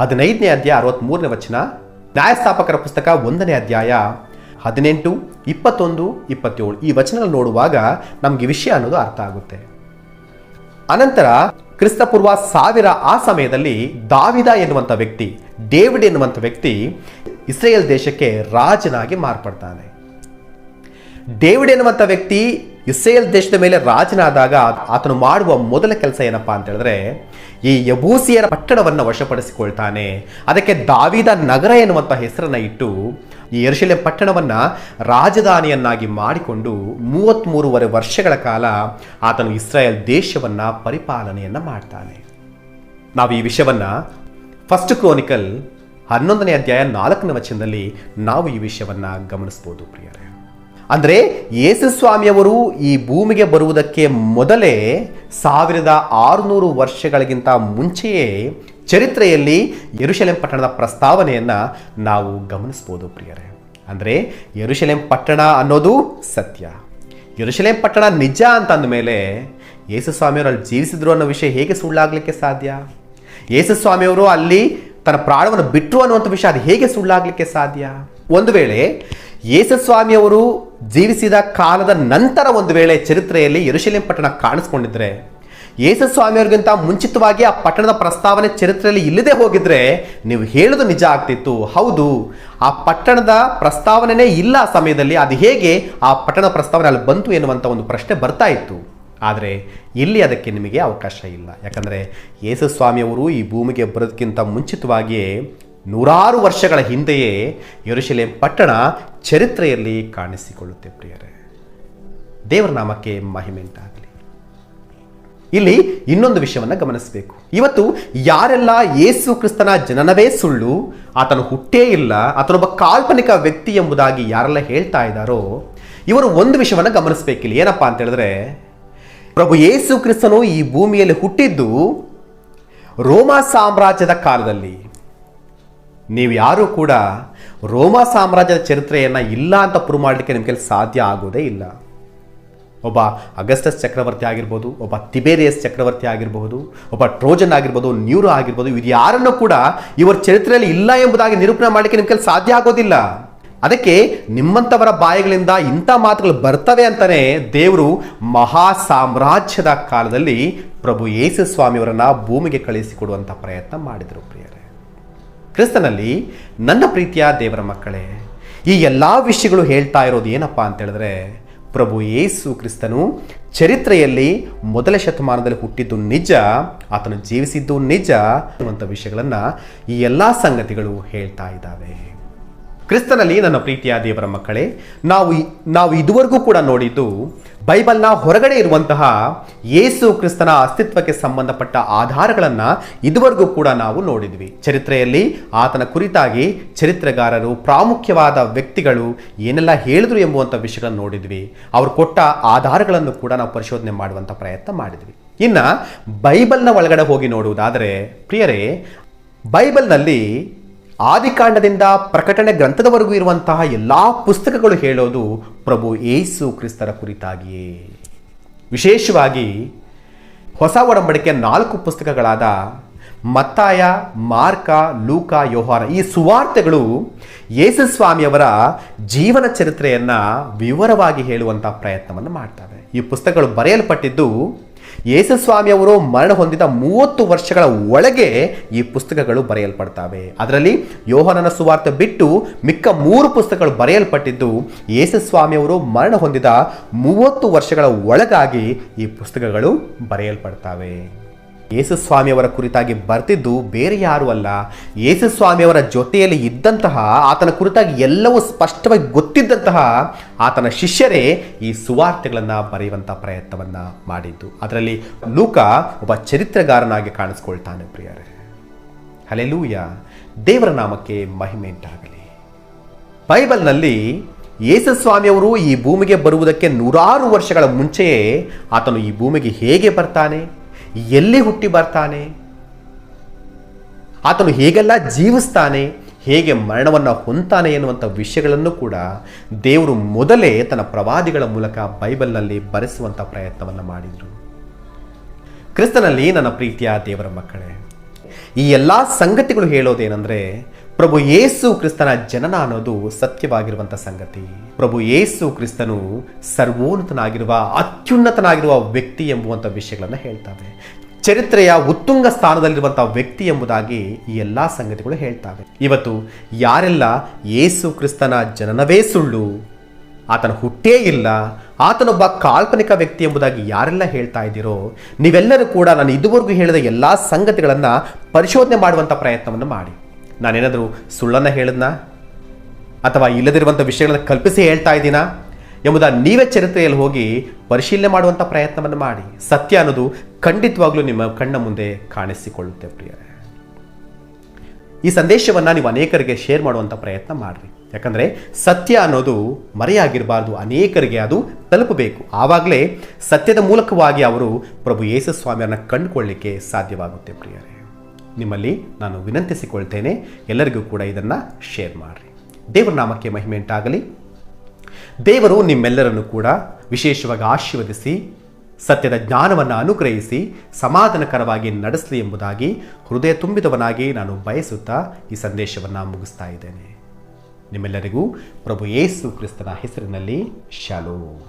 ಹದಿನೈದನೇ ಅಧ್ಯಾಯ ಅರವತ್ತ್ಮೂರನೇ ವಚನ, ನ್ಯಾಯಸ್ಥಾಪಕರ ಪುಸ್ತಕ ಒಂದನೇ ಅಧ್ಯಾಯ ಹದಿನೆಂಟು, ಇಪ್ಪತ್ತೊಂದು, ಇಪ್ಪತ್ತೇಳು ಈ ವಚನಗಳು ನೋಡುವಾಗ ನಮಗೆ ವಿಷಯ ಅನ್ನೋದು ಅರ್ಥ ಆಗುತ್ತೆ. ಅನಂತರ ಕ್ರಿಸ್ತಪೂರ್ವ ಸಾವಿರ ಆ ಸಮಯದಲ್ಲಿ ದಾವಿದ ಎನ್ನುವಂಥ ವ್ಯಕ್ತಿ, ಡೇವಿಡ್ ಎನ್ನುವಂಥ ವ್ಯಕ್ತಿ ಇಸ್ರೇಲ್ ದೇಶಕ್ಕೆ ರಾಜನಾಗಿ ಮಾರ್ಪಡ್ತಾನೆ. ಡೇವಿಡ್ ಎನ್ನುವಂಥ ವ್ಯಕ್ತಿ ಇಸ್ರೇಲ್ ದೇಶದ ಮೇಲೆ ರಾಜನಾದಾಗ ಆತನು ಮಾಡುವ ಮೊದಲ ಕೆಲಸ ಏನಪ್ಪಾ ಅಂತ ಹೇಳಿದ್ರೆ ಈ ಯಬೂಸಿಯರ ಪಟ್ಟಣವನ್ನು ವಶಪಡಿಸಿಕೊಳ್ತಾನೆ. ಅದಕ್ಕೆ ದಾವಿದ ನಗರ ಎನ್ನುವಂಥ ಹೆಸರನ್ನ ಇಟ್ಟು ಈ ಎರಶಿಲೆ ಪಟ್ಟಣವನ್ನ ರಾಜಧಾನಿಯನ್ನಾಗಿ ಮಾಡಿಕೊಂಡು ಮೂವತ್ತ್ಮೂರುವರೆ ವರ್ಷಗಳ ಕಾಲ ಆತನು ಇಸ್ರಾಯೇಲ್ ದೇಶವನ್ನ ಪರಿಪಾಲನೆಯನ್ನ ಮಾಡ್ತಾನೆ. ನಾವು ಈ ವಿಷಯವನ್ನ ಫಸ್ಟ್ ಕ್ರೋನಿಕಲ್ ಹನ್ನೊಂದನೇ ಅಧ್ಯಾಯ ನಾಲ್ಕನೇ ವಚನದಲ್ಲಿ ನಾವು ಈ ವಿಷಯವನ್ನ ಗಮನಿಸ್ಬೋದು ಪ್ರಿಯರೇ. ಅಂದರೆ ಯೇಸುಸ್ವಾಮಿಯವರು ಈ ಭೂಮಿಗೆ ಬರುವುದಕ್ಕೆ ಮೊದಲೇ ಸಾವಿರದ ಆರುನೂರು ವರ್ಷಗಳಿಗಿಂತ ಮುಂಚೆಯೇ ಚರಿತ್ರೆಯಲ್ಲಿ ಯರುಶಲೆಂ ಪಟ್ಟಣದ ಪ್ರಸ್ತಾವನೆಯನ್ನು ನಾವು ಗಮನಿಸ್ಬೋದು ಪ್ರಿಯರೇ. ಅಂದರೆ ಯರುಶಲೆಂ ಪಟ್ಟಣ ಅನ್ನೋದು ಸತ್ಯ. ಯರುಶಲೆಂ ಪಟ್ಟಣ ನಿಜ ಅಂತ ಮೇಲೆ ಯೇಸುಸ್ವಾಮಿಯವರು ಅಲ್ಲಿ ಜೀವಿಸಿದ್ರು ಅನ್ನೋ ವಿಷಯ ಹೇಗೆ ಸುಳ್ಳಾಗಲಿಕ್ಕೆ ಸಾಧ್ಯ? ಯೇಸುಸ್ವಾಮಿಯವರು ಅಲ್ಲಿ ತನ್ನ ಪ್ರಾಣವನ್ನು ಬಿಟ್ಟರು ಅನ್ನುವಂಥ ವಿಷಯ ಅದು ಹೇಗೆ ಸುಳ್ಳಾಗಲಿಕ್ಕೆ ಸಾಧ್ಯ? ಒಂದು ವೇಳೆ ಯೇಸುಸ್ವಾಮಿಯವರು ಜೀವಿಸಿದ ಕಾಲದ ನಂತರ ಒಂದು ವೇಳೆ ಚರಿತ್ರೆಯಲ್ಲಿ ಯೆರೂಶಲೇಂ ಪಟ್ಟಣ ಕಾಣಿಸ್ಕೊಂಡಿದ್ರೆ, ಯೇಸುಸ್ವಾಮಿಯವ್ರಿಗಿಂತ ಮುಂಚಿತವಾಗಿ ಆ ಪಟ್ಟಣದ ಪ್ರಸ್ತಾವನೆ ಚರಿತ್ರೆಯಲ್ಲಿ ಇಲ್ಲದೆ ಹೋಗಿದ್ರೆ ನೀವು ಹೇಳೋದು ನಿಜ ಆಗ್ತಿತ್ತು. ಹೌದು, ಆ ಪಟ್ಟಣದ ಪ್ರಸ್ತಾವನೆನೇ ಇಲ್ಲ ಆ ಸಮಯದಲ್ಲಿ, ಅದು ಹೇಗೆ ಆ ಪಟ್ಟಣ ಪ್ರಸ್ತಾವನೆ ಅಲ್ಲಿ ಬಂತು ಎನ್ನುವಂಥ ಒಂದು ಪ್ರಶ್ನೆ ಬರ್ತಾ ಇತ್ತು. ಆದರೆ ಇಲ್ಲಿ ಅದಕ್ಕೆ ನಿಮಗೆ ಅವಕಾಶ ಇಲ್ಲ. ಯಾಕಂದರೆ ಯೇಸುಸ್ವಾಮಿಯವರು ಈ ಭೂಮಿಗೆ ಬರೋದಕ್ಕಿಂತ ಮುಂಚಿತವಾಗಿಯೇ ನೂರಾರು ವರ್ಷಗಳ ಹಿಂದೆಯೇ ಯರುಶಲೇಂ ಪಟ್ಟಣ ಚರಿತ್ರೆಯಲ್ಲಿ ಕಾಣಿಸಿಕೊಳ್ಳುತ್ತೆ ಪ್ರಿಯರೇ. ದೇವರ ನಾಮಕ್ಕೆ ಮಹಿಮೆಂಟಾಗಲಿ ಇಲ್ಲಿ ಇನ್ನೊಂದು ವಿಷಯವನ್ನು ಗಮನಿಸಬೇಕು. ಇವತ್ತು ಯಾರೆಲ್ಲ ಯೇಸು ಕ್ರಿಸ್ತನ ಜನನವೇ ಸುಳ್ಳು, ಆತನು ಹುಟ್ಟೇ ಇಲ್ಲ, ಆತನೊಬ್ಬ ಕಾಲ್ಪನಿಕ ವ್ಯಕ್ತಿ ಎಂಬುದಾಗಿ ಯಾರೆಲ್ಲ ಹೇಳ್ತಾ ಇದ್ದಾರೋ, ಇವರು ಒಂದು ವಿಷಯವನ್ನು ಗಮನಿಸಬೇಕಿಲ್ಲ ಏನಪ್ಪಾ ಅಂತ ಹೇಳಿದ್ರೆ, ಪ್ರಭು ಯೇಸು ಕ್ರಿಸ್ತನು ಈ ಭೂಮಿಯಲ್ಲಿ ಹುಟ್ಟಿದ್ದು ರೋಮಾ ಸಾಮ್ರಾಜ್ಯದ ಕಾಲದಲ್ಲಿ. ನೀವು ಯಾರೂ ಕೂಡ ರೋಮಾ ಸಾಮ್ರಾಜ್ಯದ ಚರಿತ್ರೆಯನ್ನು ಇಲ್ಲ ಅಂತ ಪ್ರೂವ್ ಮಾಡಲಿಕ್ಕೆ ನಿಮಗೆ ಸಾಧ್ಯ ಆಗೋದೇ ಇಲ್ಲ. ಒಬ್ಬ ಅಗಸ್ಟಸ್ ಚಕ್ರವರ್ತಿ ಆಗಿರ್ಬೋದು, ಒಬ್ಬ ತಿಬೇರಿಯಸ್ ಚಕ್ರವರ್ತಿ ಆಗಿರಬಹುದು ಒಬ್ಬ ಟ್ರೋಜನ್ ಆಗಿರ್ಬೋದು, ನ್ಯೂರೋ ಆಗಿರ್ಬೋದು ಇದು ಯಾರನ್ನೂ ಕೂಡ ಇವರ ಚರಿತ್ರೆಯಲ್ಲಿ ಇಲ್ಲ ಎಂಬುದಾಗಿ ನಿರೂಪಣೆ ಮಾಡಲಿಕ್ಕೆ ನಿಮಗೆ ಸಾಧ್ಯ ಆಗೋದಿಲ್ಲ. ಅದಕ್ಕೆ ನಿಮ್ಮಂಥವರ ಬಾಯಿಗಳಿಂದ ಇಂಥ ಮಾತುಗಳು ಬರ್ತವೆ ಅಂತಲೇ ದೇವರು ಮಹಾ ಸಾಮ್ರಾಜ್ಯದ ಕಾಲದಲ್ಲಿ ಪ್ರಭು ಯೇಸು ಸ್ವಾಮಿಯವರನ್ನ ಭೂಮಿಗೆ ಕಳಿಸಿಕೊಡುವಂಥ ಪ್ರಯತ್ನ ಮಾಡಿದರು ಪ್ರಿಯರೇ. ಕ್ರಿಸ್ತನಲ್ಲಿ ನನ್ನ ಪ್ರೀತಿಯ ದೇವರ ಮಕ್ಕಳೇ, ಈ ಎಲ್ಲ ವಿಷಯಗಳು ಹೇಳ್ತಾ ಇರೋದು ಏನಪ್ಪ ಅಂತ ಹೇಳಿದ್ರೆ, ಪ್ರಭು ಯೇಸು ಕ್ರಿಸ್ತನು ಚರಿತ್ರೆಯಲ್ಲಿ ಮೊದಲ ಶತಮಾನದಲ್ಲಿ ಹುಟ್ಟಿದ್ದು ನಿಜ, ಆತನು ಜೀವಿಸಿದ್ದು ನಿಜ ಅನ್ನುವಂಥ ವಿಷಯಗಳನ್ನು ಈ ಎಲ್ಲ ಸಂಗತಿಗಳು ಹೇಳ್ತಾ ಇದ್ದಾವೆ. ಕ್ರಿಸ್ತನಲ್ಲಿ ನನ್ನ ಪ್ರೀತಿಯ ದೇವರ ಮಕ್ಕಳೇ, ನಾವು ನಾವು ಇದುವರೆಗೂ ಕೂಡ ನೋಡಿದ್ದು ಬೈಬಲ್ನ ಹೊರಗಡೆ ಇರುವಂತಹ ಯೇಸು ಕ್ರಿಸ್ತನ ಅಸ್ತಿತ್ವಕ್ಕೆ ಸಂಬಂಧಪಟ್ಟ ಆಧಾರಗಳನ್ನು ಇದುವರೆಗೂ ಕೂಡ ನಾವು ನೋಡಿದ್ವಿ. ಚರಿತ್ರೆಯಲ್ಲಿ ಆತನ ಕುರಿತಾಗಿ ಚರಿತ್ರೆಗಾರರು ಪ್ರಾಮುಖ್ಯವಾದ ವ್ಯಕ್ತಿಗಳು ಏನೆಲ್ಲ ಹೇಳಿದ್ರು ಎಂಬುವಂಥ ವಿಷಯಗಳನ್ನು ನೋಡಿದ್ವಿ. ಅವರು ಕೊಟ್ಟ ಆಧಾರಗಳನ್ನು ಕೂಡ ನಾವು ಪರಿಶೋಧನೆ ಮಾಡುವಂಥ ಪ್ರಯತ್ನ ಮಾಡಿದ್ವಿ. ಇನ್ನು ಬೈಬಲ್ನ ಒಳಗಡೆ ಹೋಗಿ ನೋಡುವುದಾದರೆ, ಪ್ರಿಯರೇ, ಬೈಬಲ್ನಲ್ಲಿ ಆದಿಕಾಂಡದಿಂದ ಪ್ರಕಟಣೆ ಗ್ರಂಥದವರೆಗೂ ಇರುವಂತಹ ಎಲ್ಲ ಪುಸ್ತಕಗಳು ಹೇಳೋದು ಪ್ರಭು ಏಸು ಕ್ರಿಸ್ತರ ಕುರಿತಾಗಿಯೇ. ವಿಶೇಷವಾಗಿ ಹೊಸ ಒಡಂಬಡಿಕೆಯ ನಾಲ್ಕು ಪುಸ್ತಕಗಳಾದ ಮತ್ತಾಯ, ಮಾರ್ಕ, ಲೂಕ, ಯೋಹಾನ ಈ ಸುವಾರ್ತೆಗಳು ಯೇಸು ಸ್ವಾಮಿಯವರ ಜೀವನ ಚರಿತ್ರೆಯನ್ನು ವಿವರವಾಗಿ ಹೇಳುವಂಥ ಪ್ರಯತ್ನವನ್ನು ಮಾಡ್ತವೆ. ಈ ಪುಸ್ತಕಗಳು ಬರೆಯಲ್ಪಟ್ಟಿದ್ದು ಯೇಸು ಸ್ವಾಮಿಯವರು ಮರಣ ಹೊಂದಿದ ಮೂವತ್ತು ವರ್ಷಗಳ ಒಳಗೆ ಈ ಪುಸ್ತಕಗಳು ಬರೆಯಲ್ಪಡ್ತವೆ. ಅದರಲ್ಲಿ ಯೋಹನನ ಸುವಾರ್ತೆ ಬಿಟ್ಟು ಮಿಕ್ಕ ಮೂರು ಪುಸ್ತಕಗಳು ಬರೆಯಲ್ಪಟ್ಟಿದ್ದು ಯೇಸುಸ್ವಾಮಿಯವರು ಮರಣ ಹೊಂದಿದ ಮೂವತ್ತು ವರ್ಷಗಳ ಒಳಗಾಗಿ ಈ ಪುಸ್ತಕಗಳು ಬರೆಯಲ್ಪಡ್ತವೆ. ಯೇಸು ಸ್ವಾಮಿಯವರ ಕುರಿತಾಗಿ ಬರ್ತಿದ್ದು ಬೇರೆ ಯಾರೂ ಅಲ್ಲ. ಯೇಸುಸ್ವಾಮಿಯವರ ಜೊತೆಯಲ್ಲಿ ಇದ್ದಂತಹ, ಆತನ ಕುರಿತಾಗಿ ಎಲ್ಲವೂ ಸ್ಪಷ್ಟವಾಗಿ ಗೊತ್ತಿದ್ದಂತಹ ಆತನ ಶಿಷ್ಯರೇ ಈ ಸುವಾರ್ತೆಗಳನ್ನು ಬರೆಯುವಂಥ ಪ್ರಯತ್ನವನ್ನು ಮಾಡಿದ್ದು. ಅದರಲ್ಲಿ ಲೂಕ ಒಬ್ಬ ಚರಿತ್ರೆಗಾರನಾಗಿ ಕಾಣಿಸ್ಕೊಳ್ತಾನೆ ಪ್ರಿಯರೇ. ಹಲೆಲೂಯ ದೇವರ ನಾಮಕ್ಕೆ ಮಹಿಮೆ ಉಂಟಾಗಲಿ. ಬೈಬಲ್ನಲ್ಲಿ ಯೇಸುಸ್ವಾಮಿಯವರು ಈ ಭೂಮಿಗೆ ಬರುವುದಕ್ಕೆ ನೂರಾರು ವರ್ಷಗಳ ಮುಂಚೆಯೇ ಆತನು ಈ ಭೂಮಿಗೆ ಹೇಗೆ ಬರ್ತಾನೆ? ಎಲ್ಲಿ ಹುಟ್ಟಿ ಬರ್ತಾನೆ? ಆತನು ಹೇಗೆಲ್ಲ ಜೀವಿಸ್ತಾನೆ, ಹೇಗೆ ಮರಣವನ್ನು ಹೊಂತಾನೆ ಎನ್ನುವಂಥ ವಿಷಯಗಳನ್ನು ಕೂಡ ದೇವರು ಮೊದಲೇ ತನ್ನ ಪ್ರವಾದಿಗಳ ಮೂಲಕ ಬೈಬಲ್ನಲ್ಲಿ ಬರೆಸುವಂಥ ಪ್ರಯತ್ನವನ್ನು ಮಾಡಿದರು. ಕ್ರಿಸ್ತನಲ್ಲಿ ನನ್ನ ಪ್ರೀತಿಯ ದೇವರ ಮಕ್ಕಳೇ, ಈ ಎಲ್ಲ ಸಂಗತಿಗಳು ಹೇಳೋದೇನೆಂದರೆ ಪ್ರಭು ಯೇಸು ಕ್ರಿಸ್ತನ ಜನನ ಅನ್ನೋದು ಸತ್ಯವಾಗಿರುವಂಥ ಸಂಗತಿ. ಪ್ರಭು ಯೇಸು ಕ್ರಿಸ್ತನು ಸರ್ವೋನ್ನತನಾಗಿರುವ, ಅತ್ಯುನ್ನತನಾಗಿರುವ ವ್ಯಕ್ತಿ ಎಂಬುವಂಥ ವಿಷಯಗಳನ್ನು ಹೇಳ್ತವೆ. ಚರಿತ್ರೆಯ ಉತ್ತುಂಗ ಸ್ಥಾನದಲ್ಲಿರುವಂಥ ವ್ಯಕ್ತಿ ಎಂಬುದಾಗಿ ಈ ಎಲ್ಲ ಸಂಗತಿಗಳು ಹೇಳ್ತಾವೆ. ಇವತ್ತು ಯಾರೆಲ್ಲ ಯೇಸು ಕ್ರಿಸ್ತನ ಜನನವೇ ಸುಳ್ಳು, ಆತನ ಹುಟ್ಟೇ ಇಲ್ಲ, ಆತನೊಬ್ಬ ಕಾಲ್ಪನಿಕ ವ್ಯಕ್ತಿ ಎಂಬುದಾಗಿ ಯಾರೆಲ್ಲ ಹೇಳ್ತಾ ಇದ್ದೀರೋ, ನೀವೆಲ್ಲರೂ ಕೂಡ ನಾನು ಇದುವರೆಗೂ ಹೇಳಿದ ಎಲ್ಲ ಸಂಗತಿಗಳನ್ನು ಪರಿಶೋಧನೆ ಮಾಡುವಂಥ ಪ್ರಯತ್ನವನ್ನು ಮಾಡಿ. ನಾನೇನಾದರೂ ಸುಳ್ಳನ್ನು ಹೇಳಿದ್ನಾ? ಅಥವಾ ಇಲ್ಲದಿರುವಂಥ ವಿಷಯಗಳನ್ನು ಕಲ್ಪಿಸಿ ಹೇಳ್ತಾ ಇದ್ದೀನಾ? ಎಂಬುದ ನೀವೇ ಚರಿತ್ರೆಯಲ್ಲಿ ಹೋಗಿ ಪರಿಶೀಲನೆ ಮಾಡುವಂಥ ಪ್ರಯತ್ನವನ್ನು ಮಾಡಿ. ಸತ್ಯ ಅನ್ನೋದು ಖಂಡಿತವಾಗ್ಲೂ ನಿಮ್ಮ ಕಣ್ಣ ಮುಂದೆ ಕಾಣಿಸಿಕೊಳ್ಳುತ್ತೆ ಪ್ರಿಯರೇ. ಈ ಸಂದೇಶವನ್ನು ನೀವು ಅನೇಕರಿಗೆ ಶೇರ್ ಮಾಡುವಂಥ ಪ್ರಯತ್ನ ಮಾಡಿರಿ. ಯಾಕಂದರೆ ಸತ್ಯ ಅನ್ನೋದು ಮರೆಯಾಗಿರಬಾರ್ದು. ಅನೇಕರಿಗೆ ಅದು ತಲುಪಬೇಕು. ಆವಾಗಲೇ ಸತ್ಯದ ಮೂಲಕವಾಗಿ ಅವರು ಪ್ರಭು ಯೇಸು ಸ್ವಾಮಿಯನ್ನ ಸಾಧ್ಯವಾಗುತ್ತೆ ಪ್ರಿಯರೇ. ನಿಮ್ಮಲ್ಲಿ ನಾನು ವಿನಂತಿಸಿಕೊಳ್ತೇನೆ. ಎಲ್ಲರಿಗೂ ಕೂಡ ಇದನ್ನು ಶೇರ್ ಮಾಡಿರಿ. ದೇವರ ನಾಮಕ್ಕೆ ಮಹಿಮೆ ಉಂಟಾಗಲಿ. ದೇವರು ನಿಮ್ಮೆಲ್ಲರನ್ನು ಕೂಡ ವಿಶೇಷವಾಗಿ ಆಶೀರ್ವದಿಸಿ, ಸತ್ಯದ ಜ್ಞಾನವನ್ನು ಅನುಗ್ರಹಿಸಿ, ಸಮಾಧಾನಕರವಾಗಿ ನಡೆಸಲಿ ಎಂಬುದಾಗಿ ಹೃದಯ ತುಂಬಿದವನಾಗಿ ನಾನು ಬಯಸುತ್ತಾ ಈ ಸಂದೇಶವನ್ನು ಮುಗಿಸ್ತಾ ಇದ್ದೇನೆ. ನಿಮ್ಮೆಲ್ಲರಿಗೂ ಪ್ರಭು ಯೇಸು ಕ್ರಿಸ್ತನ ಹೆಸರಿನಲ್ಲಿ ಶಾಲೋ